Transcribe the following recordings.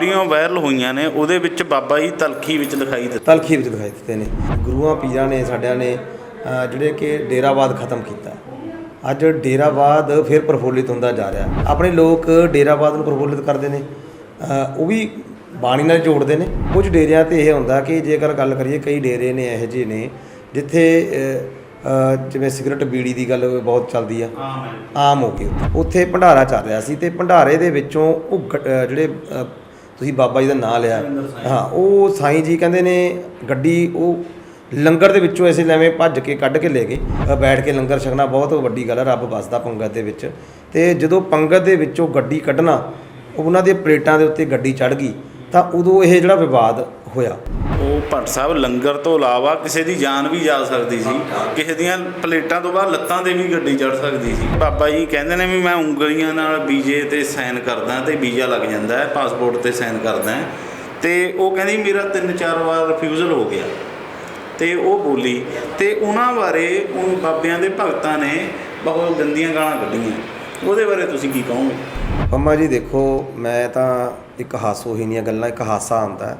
Video viral ਹੋਈਆਂ ਨੇ ਉਹਦੇ ਵਿੱਚ ਬਾਬਾ ਜੀ ਤਲਖੀ ਵਿੱਚ ਦਿਖਾਈ ਦਿੱਤਾ। ਤਲਖੀ ਵਿੱਚ ਦਿਖਾਈ ਦਿੱਤੇ ਨੇ। ਗੁਰੂਆਂ ਪੀਰਾਂ ਨੇ ਸਾਡਿਆਂ ਨੇ ਅ, ਜਿਹੜੇ ਕਿ ਡੇਰਾਵਾਦ ਖਤਮ ਕੀਤਾ। ਅੱਜ ਡੇਰਾਵਾਦ ਫਿਰ ਪ੍ਰਫੁੱਲਿਤ ਹੁੰਦਾ ਜਾ ਰਿਹਾ। ਆਪਣੇ ਲੋਕ ਡੇਰਾਵਾਦ ਨੂੰ ਪ੍ਰਫੁੱਲਿਤ ਕਰਦੇ ਨੇ। ਅ, ਉਹ ਵੀ ਬਾਣੀ ਨਾਲ ਜੋੜਦੇ ਨੇ। ਕੁਝ ਡੇਰਿਆਂ ਤੇ ਇਹ ਹੁੰਦਾ ਕਿ ਜੇਕਰ ਗੱਲ ਕਰੀਏ ਕਈ ਡੇਰੇ ਨੇ ਇਹੋ ਜਿਹੇ ਨੇ ਜਿੱਥੇ ਅ, ਅ, ਜਿਵੇਂ ਸਿਗਰਟ ਬੀੜੀ ਦੀ ਗੱਲ ਬਹੁਤ ਚੱਲਦੀ ਆ। ਆਮ ਹੋ। ਗਈ ਉੱਥੇ ਉੱਥੇ ਭੰਡਾਰਾ ਚੱਲ ਰਿਹਾ ਸੀ ਤੇ ਭੰਡਾਰੇ ਦੇ ਵਿੱਚੋਂ ਉਹ ਗ- ਅ, ਜਿਹੜੇ ਅ, ਤੁਸੀਂ ਬਾਬਾ ਜੀ ਦਾ ਨਾਮ ਲਿਆ। ਹਾਂ ਉਹ ਸਾਈਂ ਜੀ ਕਹਿੰਦੇ ਨੇ ਗੱਡੀ ਉਹ ਲੰਗਰ ਦੇ ਵਿੱਚੋਂ ਐਸੇ ਲੈਵੇਂ ਭੱਜ ਕੇ ਕੱਢ ਕੇ ਲੈ ਗਏ। ਬੈਠ ਕੇ ਲੰਗਰ ਛਕਣਾ ਬਹੁਤ ਵੱਡੀ ਗੱਲ ਹੈ ਰੱਬ ਵਸਦਾ ਪੰਗਤ ਦੇ ਵਿੱਚ। ਤੇ ਜਦੋਂ ਪੰਗਤ ਦੇ ਵਿੱਚੋਂ ਗੱਡੀ ਕੱਢਣਾ ਉਹਨਾਂ ਦੇ ਪਲੇਟਾਂ ਦੇ ਉੱਤੇ ਗੱਡੀ ਚੜ ਗਈ ਤਾਂ ਉਦੋਂ ਇਹ ਜਿਹੜਾ ਵਿਵਾਦ ਹੋਇਆ। ਉਹ ਭੱਟ ਸਾਹਿਬ ਲੰਗਰ ਤੋਂ ਇਲਾਵਾ ਕਿਸੇ ਦੀ ਜਾਨ ਵੀ ਜਾ ਸਕਦੀ ਸੀ। ਕਿਸੇ ਦੀਆਂ ਪਲੇਟਾਂ ਤੋਂ ਬਾਅਦ ਲੱਤਾਂ ਤੇ ਵੀ ਗੱਡੀ ਚੜ ਸਕਦੀ ਸੀ। ਬਾਬਾ ਜੀ ਕਹਿੰਦੇ ਨੇ ਵੀ ਮੈਂ ਉਂਗਲੀਆਂ ਨਾਲ ਵੀਜ਼ੇ ਤੇ ਸਾਈਨ ਕਰਦਾ ਤੇ ਵੀਜ਼ਾ ਲੱਗ ਜਾਂਦਾ ਹੈ ਪਾਸਪੋਰਟ ਤੇ ਸਾਈਨ ਕਰਦਾ। ਤੇ ਉਹ ਕਹਿੰਦੀ ਮੇਰਾ ਤਿੰਨ ਚਾਰ ਵਾਰ ਰਿਫਿਊਜ਼ਲ ਹੋ ਗਿਆ। ਤੇ ਉਹ ਬੋਲੀ ਤੇ ਉਹਨਾਂ ਬਾਰੇ ਉਹ ਬਾਬਿਆਂ ਦੇ ਭਗਤਾਂ ਨੇ ਬਹੁਤ ਗੰਦੀਆਂ ਗਾਲਾਂ ਕੱਢੀਆਂ। ਉਹਦੇ ਬਾਰੇ ਤੁਸੀਂ ਕੀ ਕਹੋਗੇ? ਪੰਮਾ ਜੀ ਦੇਖੋ ਮੈਂ ਤਾਂ ਇੱਕ ਹਾਸੋਹੀਣੀਆਂ ਗੱਲਾਂ ਇੱਕ ਹਾਸਾ ਆਉਂਦਾ ਹੈ।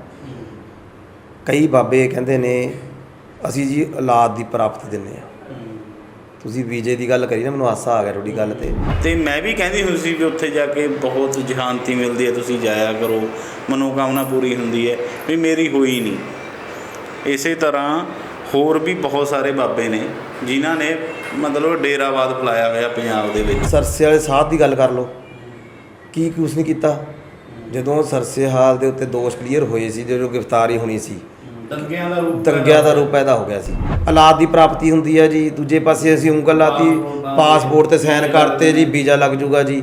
ਕਈ ਬਾਬੇ ਕਹਿੰਦੇ ਨੇ ਅਸੀਂ ਜੀ ਔਲਾਦ ਦੀ ਪ੍ਰਾਪਤ ਦਿੰਨੇ ਆ ਤੁਸੀਂ ਵੀਜੇ ਦੀ ਗੱਲ ਕਰੀ ਨਾ ਮੈਨੂੰ ਹਾਸਾ ਆ ਗਿਆ ਤੁਹਾਡੀ ਗੱਲ ਤੇ। ਤੇ ਮੈਂ ਵੀ ਕਹਿੰਦੀ ਹੁੰਦੀ ਸੀ ਵੀ ਉੱਥੇ ਜਾ ਕੇ ਬਹੁਤ ਜਹਾਨਤੀ ਮਿਲਦੀ ਹੈ ਤੁਸੀਂ ਜਾਇਆ ਕਰੋ ਮਨੋਕਾਮਨਾ ਪੂਰੀ ਹੁੰਦੀ ਹੈ ਵੀ ਮੇਰੀ ਹੋਈ ਨਹੀਂ। ਇਸੇ ਤਰ੍ਹਾਂ ਹੋਰ ਵੀ ਬਹੁਤ ਸਾਰੇ ਬਾਬੇ ਨੇ ਜਿਨ੍ਹਾਂ ਨੇ ਮਤਲਬ ਡੇਰਾਵਾਦ ਫਲਾਇਆ ਹੋਇਆ ਪੰਜਾਬ ਦੇ ਵਿੱਚ। ਸਰਸੇ ਵਾਲੇ ਸਾਧ ਦੀ ਗੱਲ ਕਰ ਲਓ। ਕੀ ਕੁਛ ਨਹੀਂ ਕੀਤਾ? ਜਦੋਂ ਸਰਸੇ ਹਾਲ ਦੇ ਉੱਤੇ ਦੋਸ਼ ਕਲੀਅਰ ਹੋਏ ਸੀ ਜਦੋਂ ਗ੍ਰਿਫਤਾਰੀ ਹੋਣੀ ਸੀ ਦੰਗਿਆਂ ਦਾ ਰੂਪ ਦੰਗਿਆਂ ਦਾ ਰੂਪ ਪੈਦਾ ਹੋ ਗਿਆ ਸੀ। ਔਲਾਦ ਦੀ ਪ੍ਰਾਪਤੀ ਹੁੰਦੀ ਹੈ ਜੀ ਦੂਜੇ ਪਾਸੇ ਅਸੀਂ ਉਂਗਲ ਲਾਤੀ ਪਾਸਪੋਰਟ ਤੇ ਸਾਈਨ ਕਰਤੇ ਜੀ ਵੀਜ਼ਾ ਲੱਗ ਜੂਗਾ ਜੀ।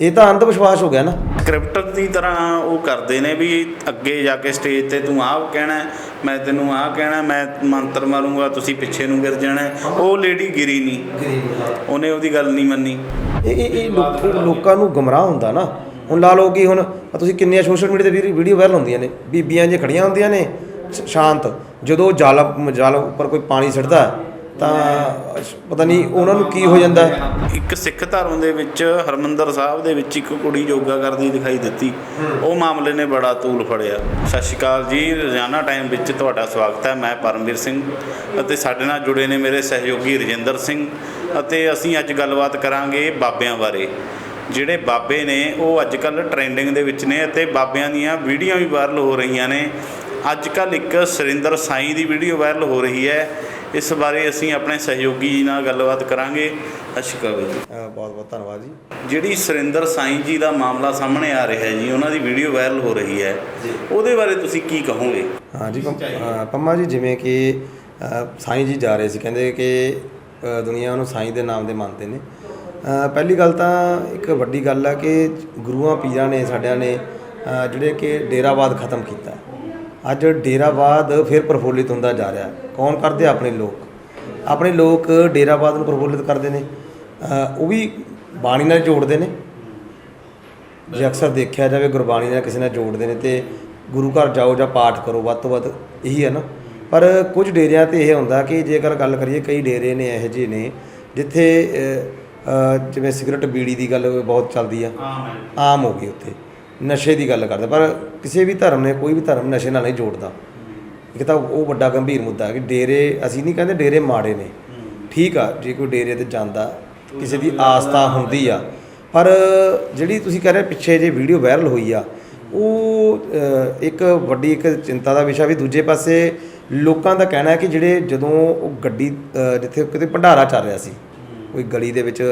ਇਹ ਤਾਂ ਅੰਧ ਵਿਸ਼ਵਾਸ ਹੋ ਗਿਆ ਨਾ। ਸਕ੍ਰਿਪਟ ਦੀ ਤਰ੍ਹਾਂ ਉਹ ਕਰਦੇ ਨੇ ਵੀ ਅੱਗੇ ਜਾ ਕੇ ਸਟੇਜ ਤੇ ਤੂੰ ਆਹ ਕਹਿਣਾ ਮੈਂ ਤੈਨੂੰ ਆਹ ਕਹਿਣਾ ਮੈਂ ਮੰਤਰ ਮਾਰੂੰਗਾ ਤੁਸੀਂ ਪਿੱਛੇ ਨੂੰ ਗਿਰ ਜਾਣਾ। ਉਹ ਲੇਡੀ ਗਿਰੀ ਨਹੀਂ ਉਹਨੇ ਉਹਦੀ ਗੱਲ ਨਹੀਂ ਮੰਨੀ। ਇਹ ਇਹ ਲੋਕ- ਲੋਕਾਂ ਨੂੰ ਗਮਰਾਹ ਹੁੰਦਾ ਨਾ। ਹੁਣ ਲਾ ਲਓ ਕਿ ਹੁਣ ਤੁਸੀਂ ਕਿੰਨੀਆਂ ਸੋਸ਼ਲ ਮੀਡੀਆ ਤੇ ਵੀਡੀਓ ਵਾਇਰਲ ਹੁੰਦੀਆਂ ਨੇ। ਬੀਬੀਆਂ ਜੇ ਖੜੀਆਂ ਹੁੰਦੀਆਂ ਨੇ। ਸ਼ਾਂਤ। ਜਦੋਂ ਜਲ ਜਲ ਉੱਪਰ ਕੋਈ ਪਾਣੀ ਛੱਡਦਾ ਤਾਂ ਪਤਾ ਨਹੀਂ ਉਹਨਾਂ ਨੂੰ ਕੀ ਹੋ ਜਾਂਦਾ। ਇੱਕ ਸਿੱਖ ਧਰਮ ਦੇ ਵਿੱਚ ਹਰਮੰਦਰ ਸਾਹਿਬ ਦੇ ਵਿੱਚ ਇੱਕ ਕੁੜੀ ਯੋਗਾ ਕਰਦੀ ਦਿਖਾਈ ਦਿੱਤੀ। ਉਹ ਮਾਮਲੇ ਨੇ ਬੜਾ ਤੂਲ ਫੜਿਆ। ਸਤਿ ਸ਼੍ਰੀ ਅਕਾਲ ਜੀ ਰੋਜ਼ਾਨਾ ਟਾਈਮ ਵਿੱਚ ਤੁਹਾਡਾ ਸਵਾਗਤ ਹੈ। ਮੈਂ ਪਰਮਵੀਰ ਸਿੰਘ ਅਤੇ ਸਾਡੇ ਨਾਲ ਜੁੜੇ ਨੇ ਮੇਰੇ ਸਹਿਯੋਗੀ ਰਜਿੰਦਰ ਸਿੰਘ ਅਤੇ ਅਸੀਂ ਅੱਜ ਗੱਲਬਾਤ ਕਰਾਂਗੇ ਬਾਬਿਆਂ ਬਾਰੇ। ਜਿਹੜੇ ਬਾਬੇ ਨੇ ਉਹ ਅੱਜ ਕੱਲ ਟ੍ਰੈਂਡਿੰਗ ਦੇ ਵਿੱਚ ਨੇ ਅਤੇ ਬਾਬਿਆਂ ਦੀਆਂ ਵੀਡੀਓ ਵੀ ਵਾਇਰਲ ਹੋ ਰਹੀਆਂ ਨੇ। ਅੱਜ ਕੱਲ ਇੱਕ ਸੁਰਿੰਦਰ ਸਾਈਂ ਦੀ ਵੀਡੀਓ ਵਾਇਰਲ ਹੋ ਰਹੀ ਹੈ। ਇਸ ਬਾਰੇ ਅਸੀਂ ਆਪਣੇ ਸਹਿਯੋਗੀ ਜੀ ਨਾਲ ਗੱਲਬਾਤ ਕਰਾਂਗੇ। ਅਕਾਲ ਜੀ। ਬਹੁਤ ਬਹੁਤ ਧੰਨਵਾਦ ਜੀ। ਜਿਹੜੀ ਸੁਰਿੰਦਰ ਸਾਈਂ ਜੀ ਦਾ ਮਾਮਲਾ ਸਾਹਮਣੇ ਆ ਰਿਹਾ ਹੈ ਜੀ ਉਹਨਾਂ ਦੀ ਵੀਡੀਓ ਵਾਇਰਲ ਹੋ ਰਹੀ ਹੈ। ਉਹਦੇ ਬਾਰੇ ਤੁਸੀਂ ਕੀ ਕਹੋਗੇ? ਹਾਂ ਜੀ ਪੰਮ- ਜੀ ਜਿਵੇਂ ਕਿ ਸਾਈਂ ਜੀ ਜਾ ਰਹੇ ਸੀ ਕਹਿੰਦੇ ਕਿ ਦੁਨੀਆ ਉਹਨੂੰ ਸਾਈਂ ਦੇ ਨਾਮ ਦੇ ਮੰਨਦੇ ਨੇ। ਪਹਿਲੀ ਗੱਲ ਤਾਂ ਇੱਕ ਵੱਡੀ ਗੱਲ ਹੈ ਕਿ ਗੁਰੂਆਂ ਪੀਰਾਂ ਨੇ ਸਾਡਿਆਂ ਨੇ ਜਿਹੜੇ ਕਿ ਡੇਰਾਵਾਦ ਖਤਮ ਕੀਤਾ। ਅੱਜ ਡੇਰਾਵਾਦ ਫਿਰ ਪ੍ਰਫੁੱਲਿਤ ਹੁੰਦਾ ਜਾ ਰਿਹਾ। ਕੌਣ ਕਰਦੇ? ਆਪਣੇ ਲੋਕ। ਆਪਣੇ ਲੋਕ ਡੇਰਾਵਾਦ ਨੂੰ ਪ੍ਰਫੁੱਲਿਤ ਕਰਦੇ ਨੇ। ਉਹ ਵੀ ਬਾਣੀ ਨਾਲ ਜੋੜਦੇ ਨੇ। ਜੇ ਅਕਸਰ ਦੇਖਿਆ ਜਾਵੇ ਗੁਰਬਾਣੀ ਨਾਲ ਕਿਸੇ ਨਾਲ ਜੋੜਦੇ ਨੇ ਤੇ ਗੁਰੂ ਘਰ ਜਾਓ ਜਾਂ ਪਾਠ ਕਰੋ ਵੱਧ ਤੋਂ ਵੱਧ ਇਹੀ ਹੈ ਨਾ। ਪਰ ਕੁਝ ਡੇਰਿਆਂ ਤੇ ਇਹ ਹੁੰਦਾ ਕਿ ਜੇਕਰ ਗੱਲ ਕਰੀਏ ਕਈ ਡੇਰੇ ਨੇ ਇਹੋ ਜਿਹੇ ਨੇ ਜਿੱਥੇ ਜਿਵੇਂ ਸਿਗਰਟ ਬੀੜੀ ਦੀ ਗੱਲ ਬਹੁਤ ਚੱਲਦੀ ਆ। ਆਮ ਹੋ ਗਈ ਉੱਥੇ। ਨਸ਼ੇ ਦੀ ਗੱਲ ਕਰਦਾ, ਪਰ ਕਿਸੇ ਵੀ ਧਰਮ ਨੇ, ਕੋਈ ਵੀ ਧਰਮ ਨਸ਼ੇ ਨਾਲ ਨਹੀਂ ਜੋੜਦਾ। ਇੱਕ ਤਾਂ ਉਹ ਵੱਡਾ ਗੰਭੀਰ ਮੁੱਦਾ ਹੈ ਕਿ ਡੇਰੇ, ਅਸੀਂ ਨਹੀਂ ਕਹਿੰਦੇ ਡੇਰੇ ਮਾੜੇ ਨੇ। ਠੀਕ ਆ, ਜੇ ਕੋਈ ਡੇਰੇ ਤੇ ਜਾਂਦਾ, ਕਿਸੇ ਦੀ ਆਸਥਾ ਹੁੰਦੀ ਆ। ਪਰ ਜਿਹੜੀ ਤੁਸੀਂ ਕਹਿ ਰਹੇ ਪਿੱਛੇ ਜੇ ਵੀਡੀਓ ਵਾਇਰਲ ਹੋਈ ਆ, ਉਹ ਇੱਕ ਵੱਡੀ, ਇੱਕ ਚਿੰਤਾ ਦਾ ਵਿਸ਼ਾ ਵੀ ਦੂਜੇ ਪਾਸੇ ਲੋਕਾਂ ਦਾ ਕਹਿਣਾ ਹੈ ਕਿ ਜਿਹੜੇ ਜਦੋਂ ਉਹ ਗੱਡੀ ਜਿੱਥੇ ਕਿਤੇ ਭੰਡਾਰਾ ਚੱਲ ਰਿਹਾ ਸੀ ਕੋਈ ਗਲੀ ਦੇ ਵਿੱਚ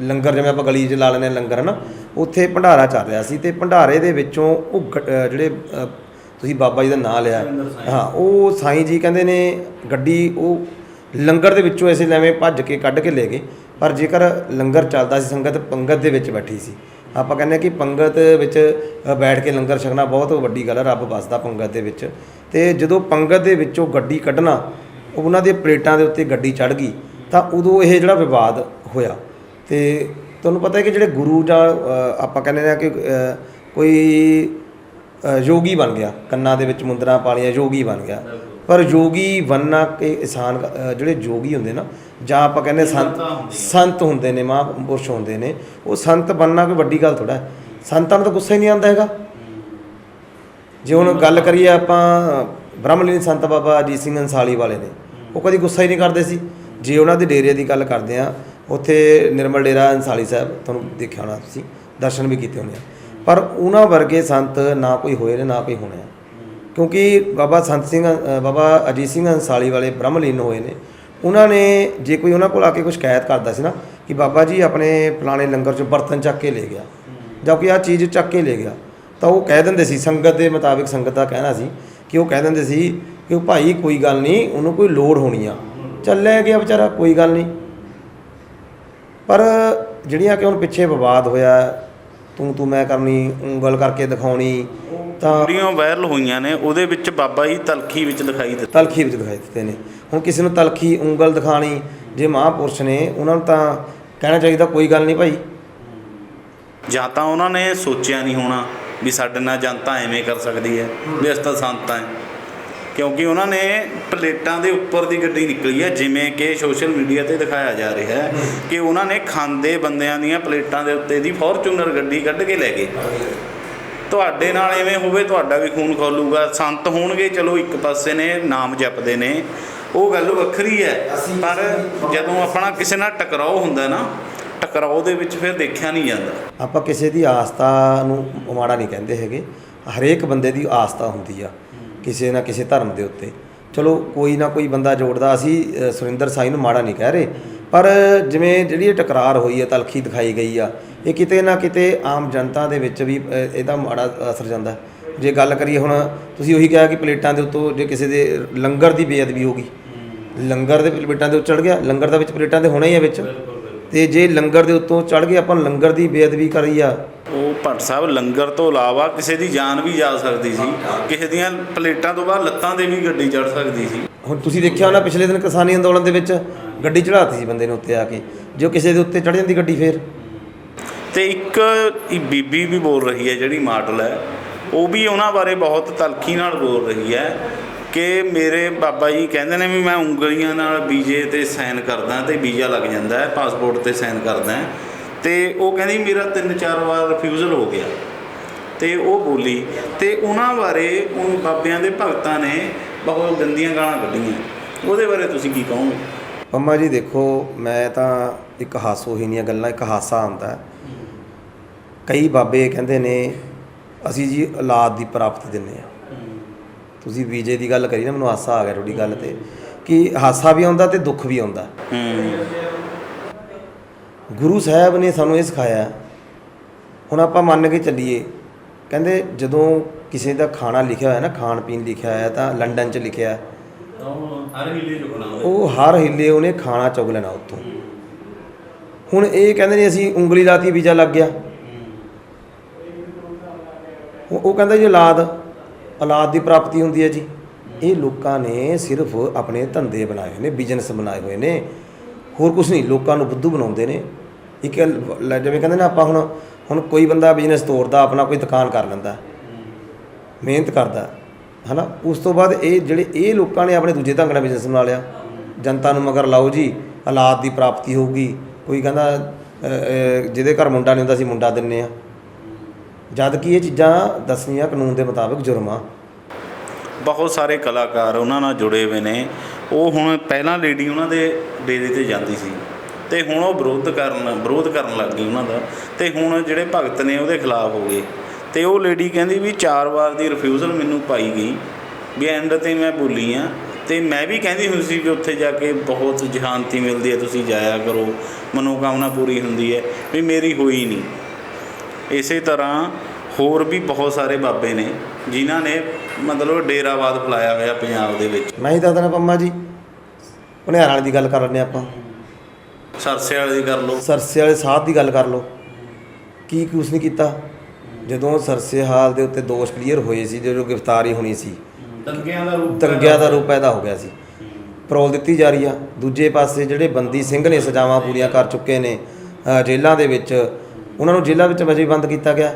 ਲੰਗਰ ਜਿਵੇਂ ਆਪਾਂ ਗਲੀ 'ਚ ਲਾ ਲੈਂਦੇ ਹਾਂ ਲੰਗਰ ਹੈ ਨਾ ਉੱਥੇ ਭੰਡਾਰਾ ਚੱਲ ਰਿਹਾ ਸੀ ਤੇ ਭੰਡਾਰੇ ਦੇ ਵਿੱਚੋਂ ਉਹ ਜਿਹੜੇ ਤੁਸੀਂ ਬਾਬਾ ਜੀ ਦਾ ਨਾਮ ਲਿਆ ਹਾਂ ਉਹ ਸਾਈਂ ਜੀ ਕਹਿੰਦੇ ਨੇ ਗੱਡੀ ਉਹ ਲੰਗਰ ਦੇ ਵਿੱਚੋਂ ਐਸੇ ਲੈਵੇਂ ਭੱਜ ਕੇ ਕੱਢ ਕੇ ਲੈ ਗਏ। ਪਰ ਜੇਕਰ ਲੰਗਰ ਚੱਲਦਾ ਸੀ ਸੰਗਤ ਪੰਗਤ ਦੇ ਵਿੱਚ ਬੈਠੀ ਸੀ। ਆਪਾਂ ਕਹਿੰਦੇ ਕਿ ਪੰਗਤ ਵਿੱਚ ਬੈਠ ਕੇ ਲੰਗਰ ਛਕਣਾ ਬਹੁਤ ਵੱਡੀ ਗੱਲ ਹੈ ਰੱਬ ਵਸਦਾ ਪੰਗਤ ਦੇ ਵਿੱਚ। ਤੇ ਜਦੋਂ ਪੰਗਤ ਦੇ ਵਿੱਚੋਂ ਗੱਡੀ ਕੱਢਣਾ ਉਹਨਾਂ ਦੇ ਪਲੇਟਾਂ ਦੇ ਉੱਤੇ ਗੱਡੀ ਚੜ ਗਈ। ਤਾਂ ਉਦੋਂ ਇਹ ਜਿਹੜਾ ਵਿਵਾਦ ਹੋਇਆ। ਤੇ ਤੁਹਾਨੂੰ ਪਤਾ ਹੈ ਕਿ ਜਿਹੜੇ ਗੁਰੂ ਜਾਂ ਆਪਾਂ ਕਹਿੰਦੇ ਨੇ ਕਿ ਕੋਈ ਯੋਗੀ ਬਣ ਗਿਆ। ਕੰਨਾਂ ਦੇ ਵਿੱਚ ਮੁੰਦਰਾਂ ਪਾਲੀਆਂ, ਯੋਗੀ ਬਣ ਗਿਆ। ਪਰ ਯੋਗੀ ਬਣਨਾ ਕਿ ਇਨਸਾਨ ਜਿਹੜੇ ਯੋਗੀ ਹੁੰਦੇ ਨਾ, ਜਾਂ ਆਪਾਂ ਕਹਿੰਦੇ ਸੰਤ ਸੰਤ ਹੁੰਦੇ ਨੇ ਮਹਾਂਪੁਰਸ਼ ਹੁੰਦੇ ਨੇ, ਉਹ ਸੰਤ ਬਣਨਾ ਕੋਈ ਵੱਡੀ ਗੱਲ ਥੋੜਾ ਸੰਤਾਂ ਨੂੰ ਤਾਂ ਗੁੱਸਾ ਹੀ ਨਹੀਂ ਆਉਂਦਾ ਹੈਗਾ। ਜੇ ਹੁਣ ਗੱਲ ਕਰੀਏ ਆਪਾਂ ਬ੍ਰਹਮਲੀਨ ਸੰਤ ਬਾਬਾ ਅਜੀਤ ਸਿੰਘ ਅੰਸਾਲੀ ਵਾਲੇ ਨੇ, ਉਹ ਕਦੀ ਗੁੱਸਾ ਹੀ ਨਹੀਂ ਕਰਦੇ ਸੀ। ਜੇ ਉਹਨਾਂ ਦੇ ਡੇਰੇ ਦੀ ਗੱਲ ਕਰਦੇ ਆ ਉੱਥੇ ਨਿਰਮਲ ਡੇਰਾ ਅੰਸਾਲੀ ਸਾਹਿਬ, ਤੁਹਾਨੂੰ ਦੇਖਿਆ ਹੋਣਾ ਤੁਸੀਂ, ਦਰਸ਼ਨ ਵੀ ਕੀਤੇ ਹੋਣੇ ਆ। ਪਰ ਉਹਨਾਂ ਵਰਗੇ ਸੰਤ ਨਾ ਕੋਈ ਹੋਏ ਨੇ, ਨਾ ਕੋਈ ਹੋਣੇ ਆ। ਕਿਉਂਕਿ ਬਾਬਾ ਸੰਤ ਸਿੰਘ ਬਾਬਾ ਅਜੀਤ ਸਿੰਘ ਅੰਸਾਲੀ ਵਾਲੇ ਬ੍ਰਹਮਲੀਨ ਹੋਏ ਨੇ। ਉਹਨਾਂ ਨੇ ਜੇ ਕੋਈ ਉਹਨਾਂ ਕੋਲ ਆ ਕੇ ਕੋਈ ਸ਼ਿਕਾਇਤ ਕਰਦਾ ਸੀ ਨਾ, ਕਿ ਬਾਬਾ ਜੀ ਆਪਣੇ ਫਲਾਣੇ ਲੰਗਰ ਚੋਂ ਬਰਤਨ ਚੱਕ ਕੇ ਲੈ ਗਿਆ, ਜਾਂ ਕੋਈ ਆ ਚੀਜ਼ ਚੱਕ ਕੇ ਲੈ ਗਿਆ, ਤਾਂ ਉਹ ਕਹਿ ਦਿੰਦੇ ਸੀ, ਸੰਗਤ ਦੇ ਮੁਤਾਬਿਕ ਸੰਗਤ ਦਾ ਕਹਿਣਾ ਸੀ ਕਿ ਉਹ ਕਹਿ ਦਿੰਦੇ ਸੀ ਕਿ ਉਹ ਭਾਈ ਕੋਈ ਗੱਲ ਨਹੀਂ, ਉਹਨੂੰ ਕੋਈ ਲੋੜ ਹੋਣੀ ਆ। ਚੱਲ ਲੈ ਗਿਆ ਵਿਚਾਰਾ ਕੋਈ ਗੱਲ ਨਹੀਂ। ਪਰ ਜਿਹੜੀਆਂ ਕਿ ਹੁਣ ਪਿੱਛੇ ਵਿਵਾਦ ਹੋਇਆ ਤੂੰ ਤੂੰ ਮੈਂ ਕਰਨੀ ਉਂਗਲ ਕਰਕੇ ਦਿਖਾਉਣੀ ਤਾਂ ਵੀਡੀਓ ਵਾਇਰਲ ਹੋਈਆਂ ਨੇ ਉਹਦੇ ਵਿੱਚ ਬਾਬਾ ਜੀ ਤਲਖੀ ਵਿੱਚ ਦਿਖਾਈ ਦਿੱਤਾ। ਤਲਖੀ ਵਿੱਚ ਦਿਖਾਈ ਦਿੱਤੇ ਨੇ। ਹੁਣ ਕਿਸੇ ਨੂੰ ਤਲਖੀ ਉਂਗਲ ਦਿਖਾਣੀ ਜੇ ਮਹਾਂਪੁਰਸ਼ ਨੇ ਉਹਨਾਂ ਨੂੰ ਤਾਂ ਕਹਿਣਾ ਚਾਹੀਦਾ ਕੋਈ ਗੱਲ ਨਹੀਂ ਭਾਈ। ਜਾਂ ਤਾਂ ਉਹਨਾਂ ਨੇ ਸੋਚਿਆ ਨਹੀਂ ਹੋਣਾ ਵੀ ਸਾਡੇ ਨਾਲ ਜਨਤਾ ਐਵੇਂ ਕਰ ਸਕਦੀ ਹੈ ਵੀ ਅਸੀਂ ਤਾਂ ਸੰਤ ਹਾਂ। ਕਿਉਂਕਿ ਉਹਨਾਂ ਨੇ ਪਲੇਟਾਂ ਦੇ ਉੱਪਰ ਦੀ ਗੱਡੀ ਨਿਕਲੀ ਹੈ ਜਿਵੇਂ ਕਿ ਸੋਸ਼ਲ ਮੀਡੀਆ ਤੇ ਦਿਖਾਇਆ ਜਾ ਰਿਹਾ ਹੈ ਕਿ ਉਹਨਾਂ ਨੇ ਖਾਂਦੇ ਬੰਦਿਆਂ ਦੀਆਂ ਪਲੇਟਾਂ ਦੇ ਉੱਤੇ ਦੀ ਫੋਰਚੂਨਰ ਗੱਡੀ ਕੱਢ ਕੇ ਲੈ ਗਏ। ਤੁਹਾਡੇ ਨਾਲ ਐਵੇਂ ਹੋਵੇ ਤੁਹਾਡਾ ਵੀ ਖੂਨ ਖੋਲੂਗਾ। ਸੰਤ ਹੋਣਗੇ ਚਲੋ ਇੱਕ ਪਾਸੇ ਨੇ ਨਾਮ ਜਪਦੇ ਨੇ। ਉਹ ਗੱਲ ਵੱਖਰੀ ਹੈ ਪਰ ਜਦੋਂ ਆਪਣਾ ਕਿਸੇ ਨਾਲ ਟਕਰਾਓ ਹੁੰਦਾ ਨਾ ਟਕਰਾਓ ਦੇ ਵਿੱਚ ਫਿਰ ਦੇਖਿਆ ਨਹੀਂ ਜਾਂਦਾ। ਆਪਾਂ ਕਿਸੇ ਦੀ ਆਸਥਾ ਨੂੰ ਮਾੜਾ ਨਹੀਂ ਕਹਿੰਦੇ ਹੈਗੇ। ਹਰੇਕ ਬੰਦੇ ਦੀ ਆਸਥਾ ਹੁੰਦੀ ਆ। ਕਿਸੇ ਨਾ ਕਿਸੇ ਧਰਮ ਦੇ ਉੱਤੇ। ਚਲੋ, ਕੋਈ ਨਾ ਕੋਈ ਬੰਦਾ ਜੋੜਦਾ। ਅਸੀਂ ਸੁਰਿੰਦਰ ਸਾਈ ਨੂੰ ਮਾੜਾ ਨਹੀਂ ਕਹਿ ਰਹੇ। ਪਰ ਜਿਵੇਂ ਜਿਹੜੀ ਇਹ ਟਕਰਾਰ ਹੋਈ ਹੈ ਤਲਖੀ ਦਿਖਾਈ ਗਈ ਆ, ਇਹ ਕਿਤੇ ਨਾ ਕਿਤੇ ਆਮ ਜਨਤਾ ਦੇ ਵਿੱਚ ਵੀ ਇਹਦਾ ਮਾੜਾ ਅਸਰ ਜਾਂਦਾ। ਜੇ ਗੱਲ ਕਰੀਏ ਹੁਣ, ਤੁਸੀਂ ਉਹੀ ਕਿਹਾ ਕਿ ਪਲੇਟਾਂ ਦੇ ਉੱਤੋਂ ਜੇ ਕਿਸੇ ਦੇ ਲੰਗਰ ਦੀ ਬੇਅਦਬੀ ਹੋ ਗਈ। ਲੰਗਰ ਦੇ ਪਲੇਟਾਂ ਦੇ ਉੱਤੇ ਚੜ ਗਿਆ। ਲੰਗਰ ਦਾ ਵਿੱਚ ਪਲੇਟਾਂ ਦੇ ਹੋਣਾ ਹੀ ਹੈ ਵਿੱਚ। ਤੇ ਜੇ ਲੰਗਰ ਦੇ ਉੱਤੋਂ ਚੜ ਗਏ ਆਪਾਂ ਲੰਗਰ ਦੀ ਬੇਅਦਬੀ ਕਰੀ ਆ। ਉਹ ਭੱਟ ਸਾਹਿਬ ਲੰਗਰ ਤੋਂ ਇਲਾਵਾ ਕਿਸੇ ਦੀ ਜਾਨ ਵੀ ਜਾ ਸਕਦੀ ਸੀ। ਕਿਸੇ ਦੀਆਂ ਪਲੇਟਾਂ ਤੋਂ ਬਾਅਦ ਲੱਤਾਂ ਤੇ ਵੀ ਗੱਡੀ ਚੜ ਸਕਦੀ ਸੀ। ਹੁਣ ਤੁਸੀਂ ਦੇਖਿਆ ਹੋਣਾ ਪਿਛਲੇ ਦਿਨ ਕਿਸਾਨੀ ਅੰਦੋਲਨ ਦੇ ਵਿੱਚ ਗੱਡੀ ਚੜਾਤੀ ਸੀ ਬੰਦੇ ਨੇ ਉੱਤੇ ਆ ਕੇ। ਜੋ ਕਿਸੇ ਦੇ ਉੱਤੇ ਚੜ ਜਾਂਦੀ ਗੱਡੀ ਫੇਰ? ਤੇ ਇੱਕ ਇਹ ਬੀਬੀ ਵੀ ਬੋਲ ਰਹੀ ਹੈ ਜਿਹੜੀ ਮਾਡਲ ਹੈ ਉਹ ਵੀ ਉਹਨਾਂ ਬਾਰੇ ਬਹੁਤ ਤਲਖੀ ਨਾਲ ਬੋਲ ਰਹੀ ਹੈ। ਕਿ ਮੇਰੇ ਬਾਬਾ ਜੀ ਕਹਿੰਦੇ ਨੇ ਵੀ ਮੈਂ ਉਂਗਲੀਆਂ ਨਾਲ ਵੀਜ਼ੇ ਤੇ ਸਾਈਨ ਕਰਦਾ ਤੇ ਵੀਜ਼ਾ ਲੱਗ ਜਾਂਦਾ ਹੈ, ਪਾਸਪੋਰਟ ਤੇ ਸਾਈਨ ਕਰਦਾ ਹੈ। ਤੇ ਉਹ ਕਹਿੰਦੀ ਮੇਰਾ ਤਿੰਨ ਚਾਰ ਵਾਰ ਰਿਫਿਊਜ਼ਲ ਹੋ ਗਿਆ। ਤੇ ਉਹ ਬੋਲੀ, ਤੇ ਉਹਨਾਂ ਬਾਰੇ ਉਹ ਬਾਬਿਆਂ ਦੇ ਭਗਤਾਂ ਨੇ ਬਹੁਤ ਗੰਦੀਆਂ ਗਾਲਾਂ ਕੱਢੀਆਂ। ਉਹਦੇ ਬਾਰੇ ਤੁਸੀਂ ਕੀ ਕਹੋਗੇ? ਪੰਮਾ ਜੀ ਦੇਖੋ, ਮੈਂ ਤਾਂ ਇੱਕ ਹਾਸੋਹੀਣੀਆਂ ਗੱਲਾਂ, ਇੱਕ ਹਾਸਾ ਆਉਂਦਾ ਕਈ ਬਾਬੇ ਕਹਿੰਦੇ ਨੇ, ਅਸੀਂ ਜੀ ਔਲਾਦ ਦੀ ਪ੍ਰਾਪਤੀ ਦਿੰਨੇ ਆ ਤੁਸੀਂ ਵੀਜੇ ਦੀ ਗੱਲ ਕਰੀ ਨਾ ਮੈਨੂੰ ਹਾਸਾ ਆ ਗਿਆ ਤੁਹਾਡੀ ਗੱਲ ਤੇ ਕਿ ਹਾਸਾ ਵੀ ਆਉਂਦਾ ਤੇ ਦੁੱਖ ਵੀ ਆਉਂਦਾ। ਗੁਰੂ ਸਾਹਿਬ ਨੇ ਸਾਨੂੰ ਇਹ ਸਿਖਾਇਆ ਹੁਣ ਆਪਾਂ ਮੰਨ ਕੇ ਚੱਲੀਏ ਕਹਿੰਦੇ ਜਦੋਂ ਕਿਸੇ ਦਾ ਖਾਣਾ ਲਿਖਿਆ ਹੋਇਆ ਨਾ ਖਾਣ ਪੀਣ ਲਿਖਿਆ ਹੋਇਆ ਤਾਂ ਲੰਡਨ 'ਚ ਲਿਖਿਆ ਹਰ ਹਿੱਲੇ ਉਹ ਹਰ ਹਿੱਲੇ ਉਹਨੇ ਖਾਣਾ ਚੁਗ ਲੈਣਾ ਉੱਥੋਂ। ਹੁਣ ਇਹ ਕਹਿੰਦੇ ਨੇ ਅਸੀਂ ਉਂਗਲੀ ਲਾਤੀ ਵੀਜ਼ਾ ਲੱਗ ਗਿਆ। ਉਹ ਕਹਿੰਦਾ ਜੀ ਔਲਾਦ ਔਲਾਦ ਦੀ ਪ੍ਰਾਪਤੀ ਹੁੰਦੀ ਹੈ ਜੀ। ਇਹ ਲੋਕਾਂ ਨੇ ਸਿਰਫ ਆਪਣੇ ਧੰਦੇ ਬਣਾਏ ਹੋਏ ਨੇ ਬਿਜ਼ਨਸ ਬਣਾਏ ਹੋਏ ਨੇ। ਹੋਰ ਕੁਝ ਨਹੀਂ, ਲੋਕਾਂ ਨੂੰ ਬੁੱਧੂ ਬਣਾਉਂਦੇ ਨੇ। ਇੱਕ ਜਿਵੇਂ ਕਹਿੰਦੇ ਨਾ ਆਪਾਂ ਹੁਣ ਹੁਣ ਕੋਈ ਬੰਦਾ ਬਿਜ਼ਨਸ ਤੋੜਦਾ, ਆਪਣਾ ਕੋਈ ਦੁਕਾਨ ਕਰ ਲੈਂਦਾ, ਮਿਹਨਤ ਕਰਦਾ, ਹਨਾ? ਉਸ ਤੋਂ ਬਾਅਦ ਇਹ ਜਿਹੜੇ, ਇਹ ਲੋਕਾਂ ਨੇ ਆਪਣੇ ਦੂਜੇ ਢੰਗ ਨਾਲ ਬਿਜ਼ਨਸ ਬਣਾ ਲਿਆ। ਜਨਤਾ ਨੂੰ ਮਗਰ ਲਾਓ ਜੀ, ਔਲਾਦ ਦੀ ਪ੍ਰਾਪਤੀ ਹੋਊਗੀ। ਕੋਈ ਕਹਿੰਦਾ ਜਿਹਦੇ ਘਰ ਮੁੰਡਾ ਨਹੀਂ ਹੁੰਦਾ ਸੀ ਮੁੰਡਾ ਦਿੰਨੇ ਆ। ਜਦ ਕਿ ਇਹ ਚੀਜ਼ਾਂ ਦੱਸਣੀਆਂ ਕਾਨੂੰਨ ਦੇ ਮੁਤਾਬਕ ਜੁਰਮ ਆ। ਬਹੁਤ ਸਾਰੇ ਕਲਾਕਾਰ ਉਹਨਾਂ ਨਾਲ ਜੁੜੇ ਹੋਏ ਨੇ। ਉਹ ਹੁਣ ਪਹਿਲਾਂ ਲੇਡੀ ਉਹਨਾਂ ਦੇ ਡੇਰੇ ਤੇ ਜਾਂਦੀ ਸੀ। ਤੇ ਹੁਣ ਉਹ ਵਿਰੋਧ ਕਰਨ ਵਿਰੋਧ ਕਰਨ ਲੱਗ ਗਈ ਉਹਨਾਂ ਦਾ। ਤੇ ਹੁਣ ਜਿਹੜੇ ਭਗਤ ਨੇ ਉਹਦੇ ਖਿਲਾਫ ਹੋ ਗਏ। ਤੇ ਉਹ ਲੇਡੀ ਕਹਿੰਦੀ ਵੀ ਚਾਰ ਵਾਰ ਦੀ ਰਿਫਿਊਜ਼ਲ ਮੈਨੂੰ ਪਾਈ ਗਈ। ਵੀ ਐਂਡ ਤੇ ਮੈਂ ਬੋਲੀ ਆ। ਤੇ ਮੈਂ ਵੀ ਕਹਿੰਦੀ ਹੁੰਦੀ ਸੀ ਵੀ ਉੱਥੇ ਜਾ ਕੇ ਬਹੁਤ ਜਹਾਨਤੀ ਮਿਲਦੀ ਹੈ, ਤੁਸੀਂ ਜਾਇਆ ਕਰੋ। ਮਨੋਕਾਮਨਾ ਪੂਰੀ ਹੁੰਦੀ ਹੈ। ਵੀ ਮੇਰੀ ਹੋਈ ਨਹੀਂ। ਇਸੇ ਤਰ੍ਹਾਂ ਹੋਰ ਵੀ ਬਹੁਤ ਸਾਰੇ ਬਾਬੇ ਨੇ ਜਿਨ੍ਹਾਂ ਨੇ ਮਤਲਬ ਡੇਰਾਵਾਦ ਫਲਾਇਆ ਹੋਇਆ ਪੰਜਾਬ ਦੇ ਵਿੱਚ। ਮੈਂ ਹੀ ਦੱਸਦਾ ਪੰਮਾ ਜੀ ਭੁਨਿਆਰ ਵਾਲੀ ਦੀ ਗੱਲ ਕਰ ਲੈਂਦੇ ਆਪਾਂ। ਸਰਸੇ ਵਾਲੇ ਦੀ ਕਰ ਲਓ। ਸਰਸੇ ਵਾਲੇ ਸਾਧ ਦੀ ਗੱਲ ਕਰ ਲਓ। ਕੀ ਕੁਛ ਨਹੀਂ ਕੀਤਾ? ਜਦੋਂ ਸਰਸੇ ਹਾਲ ਦੇ ਉੱਤੇ ਦੋਸ਼ ਕਲੀਅਰ ਹੋਏ ਸੀ ਜਦੋਂ ਗ੍ਰਿਫਤਾਰੀ ਹੋਣੀ ਸੀ ਦੰਗਿਆਂ ਦਾ ਰੂਪ ਦੰਗਿਆਂ ਦਾ ਰੂਪ ਪੈਦਾ ਹੋ ਗਿਆ ਸੀ। ਪਰੋਲ ਦਿੱਤੀ ਜਾ ਰਹੀ ਆ। ਦੂਜੇ ਪਾਸੇ ਜਿਹੜੇ ਬੰਦੀ ਸਿੰਘ ਨੇ ਸਜ਼ਾਵਾਂ ਪੂਰੀਆਂ ਕਰ ਚੁੱਕੇ ਨੇ ਜੇਲ੍ਹਾਂ ਦੇ ਵਿੱਚ ਉਹਨਾਂ ਨੂੰ ਜੇਲ੍ਹਾਂ ਵਿੱਚ ਵਜੇ ਬੰਦ ਕੀਤਾ ਗਿਆ।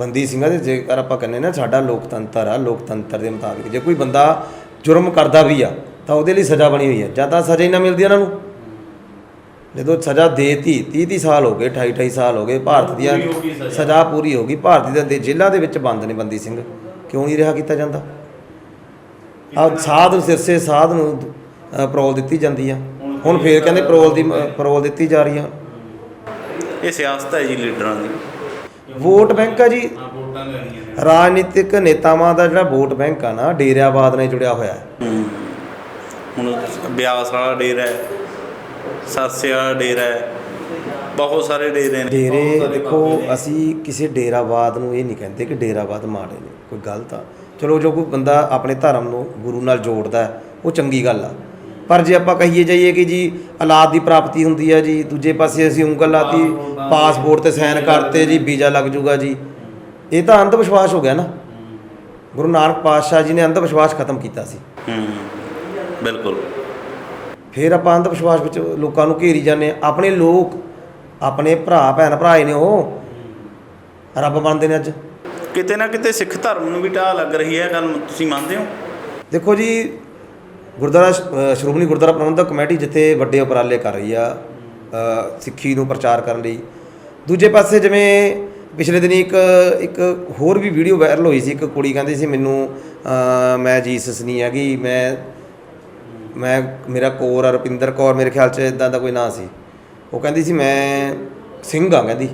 ਬੰਦੀ ਸਿੰਘਾਂ ਦੇ ਜੇਕਰ ਆਪਾਂ ਕਹਿੰਦੇ ਨਾ ਸਾਡਾ ਲੋਕਤੰਤਰ ਆ ਲੋਕਤੰਤਰ ਦੇ ਮੁਤਾਬਿਕ ਜੇ ਕੋਈ ਬੰਦਾ ਜੁਰਮ ਕਰਦਾ ਵੀ ਆ ਤਾਂ ਉਹਦੇ ਲਈ ਸਜ਼ਾ ਬਣੀ ਹੋਈ ਹੈ ਜਾਂ ਤਾਂ ਸਜ਼ਾ ਹੀ ਨਾ ਮਿਲਦੀ ਉਹਨਾਂ ਨੂੰ। ਜਦੋਂ ਸਜ਼ਾ ਦੇਤੀ 30 30 ਸਾਲ ਹੋ ਗਏ 28 28 ਸਾਲ ਹੋ ਗਏ ਭਾਰਤ ਦੀਆਂ ਸਜ਼ਾ। ਪੂਰੀ ਹੋ ਗਈ। ਭਾਰਤ ਦੇ ਜੇਲ੍ਹਾਂ ਦੇ ਵਿੱਚ ਬੰਦ ਨੇ ਬੰਦੀ ਸਿੰਘ। ਕਿਉਂ ਨਹੀਂ ਰਿਹਾ ਕੀਤਾ ਜਾਂਦਾ? ਆ ਸਾਧ ਨੂੰ ਸਿਰਸੇ ਸਾਧ ਨੂੰ ਪਰੋਲ ਦਿੱਤੀ ਜਾਂਦੀ ਆ। ਹੁਣ ਫੇਰ ਕਹਿੰਦੇ ਪਰੋਲ ਦੀ ਪਰੋਲ ਦਿੱਤੀ ਜਾ ਰਹੀ ਆ। ਇਹ ਸਿਆਸਤ ਹੈ ਜੀ ਲੀਡਰਾਂ ਦੀ। ਵੋਟ ਬੈਂਕ ਆ ਜੀ। ਹਾਂ ਵੋਟਾਂ ਲੈਣੀਆਂ ਨੇ। ਰਾਜਨੀਤਿਕ ਨੇਤਾਵਾਂ ਦਾ ਜਿਹੜਾ ਵੋਟ ਬੈਂਕ ਆ ਨਾ ਡੇਰਿਆਬਾਦ ਨਾਲ ਜੁੜਿਆ ਹੋਇਆ ਹੈ। ਹੁਣ ਬਿਆਸ ਵਾਲਾ ਡੇਰਾ ਹੈ ਵਾਲਾ ਡੇਰਾ ਹੈ ਬਹੁਤ ਸਾਰੇ ਡੇਰੇ ਨੇ। ਡੇਰੇ ਦੇਖੋ। ਅਸੀਂ ਕਿਸੇ ਡੇਰਾਵਾਦ ਨੂੰ ਇਹ ਨਹੀਂ ਕਹਿੰਦੇ ਕਿ ਡੇਰਾਵਾਦ ਮਾੜੇ ਨੇ ਕੋਈ ਗਲਤ ਆ। ਚਲੋ ਜੋ ਕੋਈ ਬੰਦਾ ਆਪਣੇ ਧਰਮ ਨੂੰ ਗੁਰੂ ਨਾਲ ਜੋੜਦਾ ਹੈ, ਉਹ ਚੰਗੀ ਗੱਲ ਆ। ਪਰ ਜੇ ਆਪਾਂ ਕਹੀਏ ਜਾਈਏ ਕਿ ਜੀ ਔਲਾਦ ਦੀ ਪ੍ਰਾਪਤੀ ਹੁੰਦੀ ਹੈ ਜੀ ਦੂਜੇ ਪਾਸੇ ਅਸੀਂ ਉਂਗਲ ਲਾਤੀ ਪਾਸਪੋਰਟ ਤੇ ਸਾਈਨ ਕਰਤੇ ਜੀ। ਵੀਜ਼ਾ ਲੱਗ ਜੂਗਾ ਜੀ। ਇਹ ਤਾਂ ਅੰਧ ਵਿਸ਼ਵਾਸ ਹੋ ਗਿਆ ਨਾ। ਗੁਰੂ ਨਾਨਕ ਪਾਤਸ਼ਾਹ ਜੀ ਨੇ ਅੰਧ ਵਿਸ਼ਵਾਸ ਖਤਮ ਕੀਤਾ ਸੀ। ਹੂੰ ਬਿਲਕੁਲ। ਫਿਰ ਆਪਾਂ ਅੰਧ ਵਿਸ਼ਵਾਸ ਵਿੱਚ ਲੋਕਾਂ ਨੂੰ ਘੇਰੀ ਜਾਂਦੇ ਹਾਂ। ਆਪਣੇ ਲੋਕ ਆਪਣੇ ਭਰਾ ਭੈਣ ਭਰਾ ਹੀ ਨੇ ਉਹ। ਰੱਬ ਬਣਦੇ ਨੇ ਅੱਜ। ਕਿਤੇ ਨਾ ਕਿਤੇ ਸਿੱਖ ਧਰਮ ਨੂੰ ਵੀ ਢਾਹ ਲੱਗ ਰਹੀ ਹੈ। ਗੱਲ ਤੁਸੀਂ ਮੰਨਦੇ ਹੋ? ਦੇਖੋ ਜੀ ਗੁਰਦੁਆਰਾ ਸ਼- ਅ, ਸ਼੍ਰੋਮਣੀ ਗੁਰਦੁਆਰਾ ਪ੍ਰਬੰਧਕ ਕਮੇਟੀ ਜਿੱਥੇ ਵੱਡੇ ਉਪਰਾਲੇ ਕਰ ਰਹੀ ਆ ਅ, ਸਿੱਖੀ ਨੂੰ ਪ੍ਰਚਾਰ ਕਰਨ ਲਈ। ਦੂਜੇ ਪਾਸੇ ਜਿਵੇਂ ਪਿਛਲੇ ਦਿਨੀ ਇੱਕ ਇੱਕ ਹੋਰ ਵੀ ਵੀਡੀਓ ਵਾਇਰਲ ਹੋਈ ਸੀ ਇੱਕ ਕੁੜੀ ਕਹਿੰਦੀ ਸੀ ਮੈਨੂੰ ਅ, ਮੈਂ ਜੀਸਸ ਨਹੀਂ ਹੈਗੀ ਮੈਂ ਮੈਂ ਮੇਰਾ ਕੋਰ ਆ, ਰੁਪਿੰਦਰ ਕੌਰ ਮੇਰੇ ਖਿਆਲ 'ਚ ਇਦਾਂ ਦਾ ਕੋਈ ਨਾਂ ਸੀ। ਉਹ ਕਹਿੰਦੀ ਸੀ ਮੈਂ ਸਿੰਘ ਆ ਕਹਿੰਦੀ।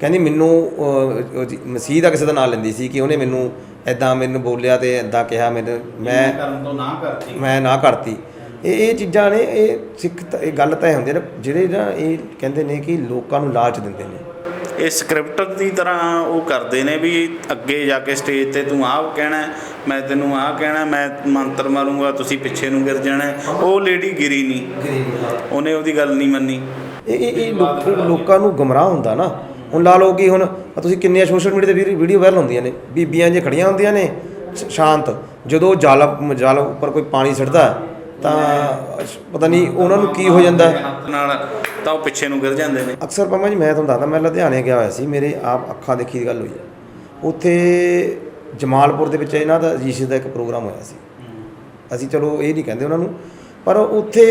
ਕਹਿੰਦੀ ਮੈਨੂੰ ਅ, ਉਹ ਜੀ- ਮਸੀਹ ਦਾ ਕਿਸੇ ਦਾ ਨਾਂ ਲੈਂਦੀ ਸੀ ਕਿ ਉਹਨੇ ਮੈਨੂੰ ਇਦਾਂ ਮੈਨੂੰ ਬੋਲਿਆ ਤੇ ਇਦਾਂ ਕਿਹਾ ਮੈਨੂੰ ਮੈਂ ਕਰਨ ਤੋਂ ਨਾ ਕਰਤੀ? ਮੈਂ ਨਾ ਕਰਤੀ। ਇਹ ਇਹ ਚੀਜ਼ਾਂ ਨੇ ਇਹ ਸਿੱਖ ਤਾਂ- ਇਹ ਗੱਲ ਤਾਂ ਇਹ ਹੁੰਦੀ ਨੇ ਜਿਹੜੇ ਨਾ ਇਹ ਕਹਿੰਦੇ ਨੇ ਕਿ ਲੋਕਾਂ ਨੂੰ ਲਾਲਚ ਦਿੰਦੇ ਨੇ। ਇਹ ਸਕ੍ਰਿਪਟ ਦੀ ਤਰ੍ਹਾਂ ਉਹ ਕਰਦੇ ਨੇ ਵੀ ਅੱਗੇ ਜਾ ਕੇ ਸਟੇਜ ਤੇ ਤੂੰ ਆਹ ਕਹਿਣਾ ਮੈਂ ਤੈਨੂੰ ਆਹ ਕਹਿਣਾ ਮੈਂ ਮੰਤਰ ਮਾਰੂੰਗਾ ਤੁਸੀਂ ਪਿੱਛੇ ਨੂੰ ਗਿਰ ਜਾਣਾ। ਉਹ ਲੇਡੀ ਗਿਰੀ ਨਹੀਂ। ਉਹਨੇ ਉਹਦੀ ਗੱਲ ਨਹੀਂ ਮੰਨੀ। ਇਹ ਇਹ ਲੋਕਾਂ ਨੂੰ ਗਮਰਾਹ ਹੁੰਦਾ ਨਾ। ਹੁਣ ਲਾ ਲਓ ਕਿ ਹੁਣ ਤੁਸੀਂ ਕਿੰਨੀਆਂ ਸੋਸ਼ਲ ਮੀਡੀਆ ਤੇ ਵੀਡੀਓ ਵਾਇਰਲ ਹੁੰਦੀਆਂ ਨੇ ਬੀਬੀਆਂ ਜੇ ਖੜੀਆਂ ਹੁੰਦੀਆਂ ਨੇ ਸ਼ਾਂਤ। ਜਦੋਂ ਜਲ ਜਲ ਉੱਪਰ ਕੋਈ ਪਾਣੀ ਛੱਡਦਾ ਤਾਂ ਪਤਾ ਨਹੀਂ ਉਹਨਾਂ ਨੂੰ ਕੀ ਹੋ ਜਾਂਦਾ। ਨਾਲ ਤਾਂ ਉਹ ਪਿੱਛੇ ਨੂੰ ਗਿਰ ਜਾਂਦੇ ਨੇ। ਅਕਸਰ ਪੰਮਾ ਜੀ ਮੈਂ ਤੁਹਾਨੂੰ ਦੱਸਦਾ ਮੈਂ ਲੁਧਿਆਣੇ ਗਿਆ ਹੋਇਆ ਸੀ ਮੇਰੇ ਆਪ ਅੱਖਾਂ ਦੇਖੀ ਦੀ ਗੱਲ ਹੋਈ ਉੱਥੇ ਜਮਾਲਪੁਰ ਦੇ ਵਿੱਚ ਇਹਨਾਂ ਦਾ ਜੀਸਸ ਦਾ ਇੱਕ ਪ੍ਰੋਗਰਾਮ ਹੋਇਆ ਸੀ। ਅਸੀਂ ਚਲੋ ਇਹ ਨਹੀਂ ਕਹਿੰਦੇ ਉਹਨਾਂ ਨੂੰ ਪਰ ਉੱਥੇ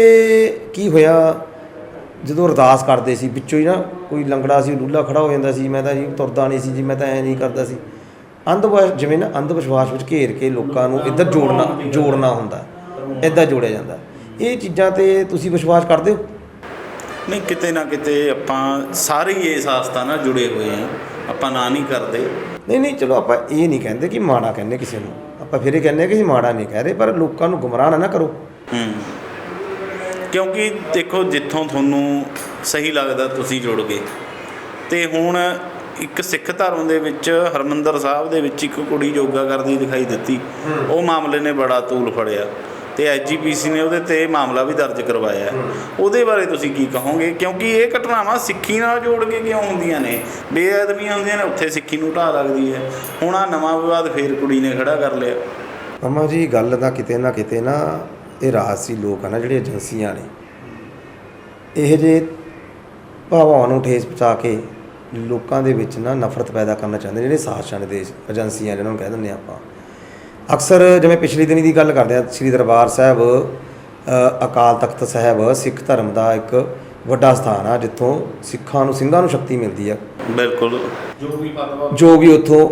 ਕੀ ਹੋਇਆ ਜਦੋਂ ਅਰਦਾਸ ਕਰਦੇ ਸੀ ਵਿੱਚੋਂ ਹੀ ਨਾ ਕੋਈ ਲੰਗੜਾ ਸੀ ਲੂਲਾ ਖੜਾ ਹੋ ਜਾਂਦਾ ਸੀ ਮੈਂ ਤਾਂ ਜੀ ਤੁਰਦਾ ਨਹੀਂ ਸੀ ਜੀ ਮੈਂ ਤਾਂ ਐ ਨਹੀਂ ਕਰਦਾ ਸੀ। ਅੰਧ ਜਿਵੇਂ ਨਾ ਅੰਧ ਵਿਸ਼ਵਾਸ ਵਿੱਚ ਘੇਰ ਕੇ ਲੋਕਾਂ ਨੂੰ ਇੱਧਰ ਜੋੜਨਾ ਜੋੜਨਾ ਹੁੰਦਾ ਇੱਦਾਂ ਜੋੜਿਆ ਜਾਂਦਾ। ਇਹ ਚੀਜ਼ਾਂ ਤੇ ਤੁਸੀਂ ਵਿਸ਼ਵਾਸ ਕਰਦੇ ਹੋ? ਨਹੀਂ ਕਿਤੇ ਨਾ ਕਿਤੇ ਆਪਾਂ ਸਾਰੇ ਹੀ ਇਸ ਆਸਥਾ ਨਾਲ ਜੁੜੇ ਹੋਏ ਆ ਆਪਾਂ ਨਾ ਨਹੀਂ ਕਰਦੇ। ਨਹੀਂ ਨਹੀਂ ਚਲੋ ਆਪਾਂ ਇਹ ਨਹੀਂ ਕਹਿੰਦੇ ਕਿ ਮਾੜਾ ਕਹਿੰਦੇ ਕਿਸੇ ਨੂੰ। ਆਪਾਂ ਫਿਰ ਇਹ ਕਹਿੰਦੇ ਕਿ ਮਾੜਾ ਨਹੀਂ ਕਹਿ ਰਹੇ ਪਰ ਲੋਕਾਂ ਨੂੰ ਗੁੰਮਰਾਹ ਨਾ ਕਰੋ। ਹੂੰ। ਕਿਉਂਕਿ ਦੇਖੋ ਜਿੱਥੋਂ ਤੁਹਾਨੂੰ ਸਹੀ ਲੱਗਦਾ ਤੁਸੀਂ ਜੁੜ ਗਏ। ਤੇ ਹੁਣ ਇੱਕ ਸਿੱਖ ਧਰਮ ਦੇ ਵਿੱਚ ਹਰਮੰਦਰ ਸਾਹਿਬ ਦੇ ਵਿੱਚ ਇੱਕ ਕੁੜੀ ਯੋਗਾ ਕਰਦੀ ਦਿਖਾਈ ਦਿੱਤੀ। ਉਹ ਮਾਮਲੇ ਨੇ ਬੜਾ ਤੂਲ ਫੜਿਆ। ਤੇ ਐਜੀਪੀਸੀ ਨੇ ਉਹਦੇ ਤੇ ਮਾਮਲਾ ਵੀ ਦਰਜ ਕਰਵਾਇਆ। ਉਹਦੇ ਬਾਰੇ ਤੁਸੀਂ ਕੀ ਕਹੋਗੇ? ਕਿਉਂਕਿ ਇਹ ਘਟਨਾਵਾਂ ਸਿੱਖੀ ਨਾਲ ਜੋੜ ਕੇ ਕਿਉਂ ਹੁੰਦੀਆਂ ਨੇ? ਬੇਅਦਬੀਆਂ ਹੁੰਦੀਆਂ ਨੇ ਉੱਥੇ ਸਿੱਖੀ ਨੂੰ ਢਾਹ ਲੱਗਦੀ ਹੈ। ਹੁਣ ਆ ਨਵਾਂ ਵਿਵਾਦ ਫੇਰ ਕੁੜੀ ਨੇ ਖੜਾ ਕਰ ਲਿਆ। ਅਮਾ ਜੀ ਗੱਲ ਦਾ ਕਿਤੇ ਨਾ ਕਿਤੇ ਨਾ ਇਹ ਰਾਜਸੀ ਲੋਕ ਆ ਨਾ, ਜਿਹੜੇ ਏਜੰਸੀਆਂ ਨੇ। ਇਹ ਜੇ ਭਾਵਾਂ ਨੂੰ ਠੇਸ ਪਹੁੰਚਾ ਕੇ ਲੋਕਾਂ ਦੇ ਵਿੱਚ ਨਾ ਨਫ਼ਰਤ ਪੈਦਾ ਕਰਨਾ ਚਾਹੁੰਦੇ ਜਿਹੜੇ ਸਾਜ਼ਿਸ਼ਾਂ ਦੇ ਦੇਸ਼, ਏਜੰਸੀਆਂ ਜਿਹਨਾਂ ਨੂੰ ਕਹਿ ਦਿੰਦੇ ਆ ਆਪਾਂ। ਅਕਸਰ ਜਿਵੇਂ ਪਿਛਲੇ ਦਿਨੀ ਦੀ ਗੱਲ ਕਰਦੇ ਆ, ਸ੍ਰੀ ਦਰਬਾਰ ਸਾਹਿਬ ਅਕਾਲ ਤਖਤ ਸਾਹਿਬ, ਸਿੱਖ ਧਰਮ ਦਾ ਇੱਕ ਵੱਡਾ ਸਥਾਨ ਆ ਜਿੱਥੋਂ ਸਿੱਖਾਂ ਨੂੰ ਸਿੰਘਾਂ ਨੂੰ ਸ਼ਕਤੀ ਮਿਲਦੀ ਆ। ਬਿਲਕੁਲ। ਜੋ ਵੀ ਫਤਵਾ ਜੋ ਵੀ ਉੱਥੋਂ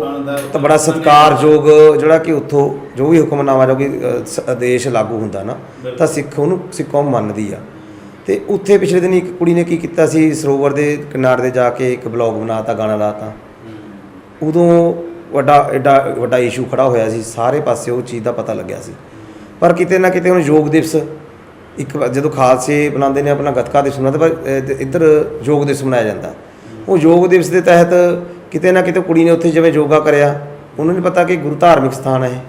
ਤਾਂ ਬੜਾ ਸਤਿਕਾਰਯੋਗ ਜਿਹੜਾ ਕਿ ਉੱਥੋਂ ਜੋ ਵੀ ਹੁਕਮਨਾਮਾ ਜੋ ਕਿ ਆਦੇਸ਼ ਲਾਗੂ ਹੁੰਦਾ ਨਾ ਤਾਂ ਸਿੱਖ ਉਹਨੂੰ ਸਿੱਖ ਮੰਨਦੀ ਆ। ਤੇ ਉੱਥੇ ਪਿਛਲੇ ਦਿਨ ਇੱਕ ਕੁੜੀ ਨੇ ਕੀ ਕੀਤਾ ਸੀ ਸਰੋਵਰ ਦੇ ਕਿਨਾਰੇ ਤੇ ਜਾ ਕੇ ਇੱਕ ਬਲੌਗ ਬਣਾਤਾ ਗਾਣਾ ਲਾਤਾ। ਉਦੋਂ ਵੱਡਾ ਐਡਾ ਵੱਡਾ ਇਸ਼ੂ ਖੜਾ ਹੋਇਆ ਸੀ ਸਾਰੇ ਪਾਸੇ ਉਹ ਚੀਜ਼ ਦਾ ਪਤਾ ਲੱਗਿਆ ਸੀ। ਪਰ ਕਿਤੇ ਨਾ ਕਿਤੇ ਹੁਣ ਯੋਗ ਦਿਵਸ ਇੱਕ ਵਾਰ ਜਦੋਂ ਖਾਲਸੇ ਬਣਾਉਂਦੇ ਨੇ ਆਪਣਾ ਗੱਤਕਾ ਦਿਵਸ ਮਨਾਉਂਦੇ ਪਰ ਇੱਧਰ ਯੋਗ ਦਿਵਸ ਮਨਾਇਆ ਜਾਂਦਾ। ਉਹ ਯੋਗ ਦਿਵਸ ਦੇ ਤਹਿਤ ਕਿਤੇ ਨਾ ਕਿਤੇ ਕੁੜੀ ਨੇ ਉੱਥੇ ਜਿਵੇਂ ਯੋਗਾ ਕਰਿਆ ਉਹਨੂੰ ਨਹੀਂ ਪਤਾ ਕਿ ਗੁਰੂ ਧਾਰਮਿਕ ਸਥਾਨ ਹੈ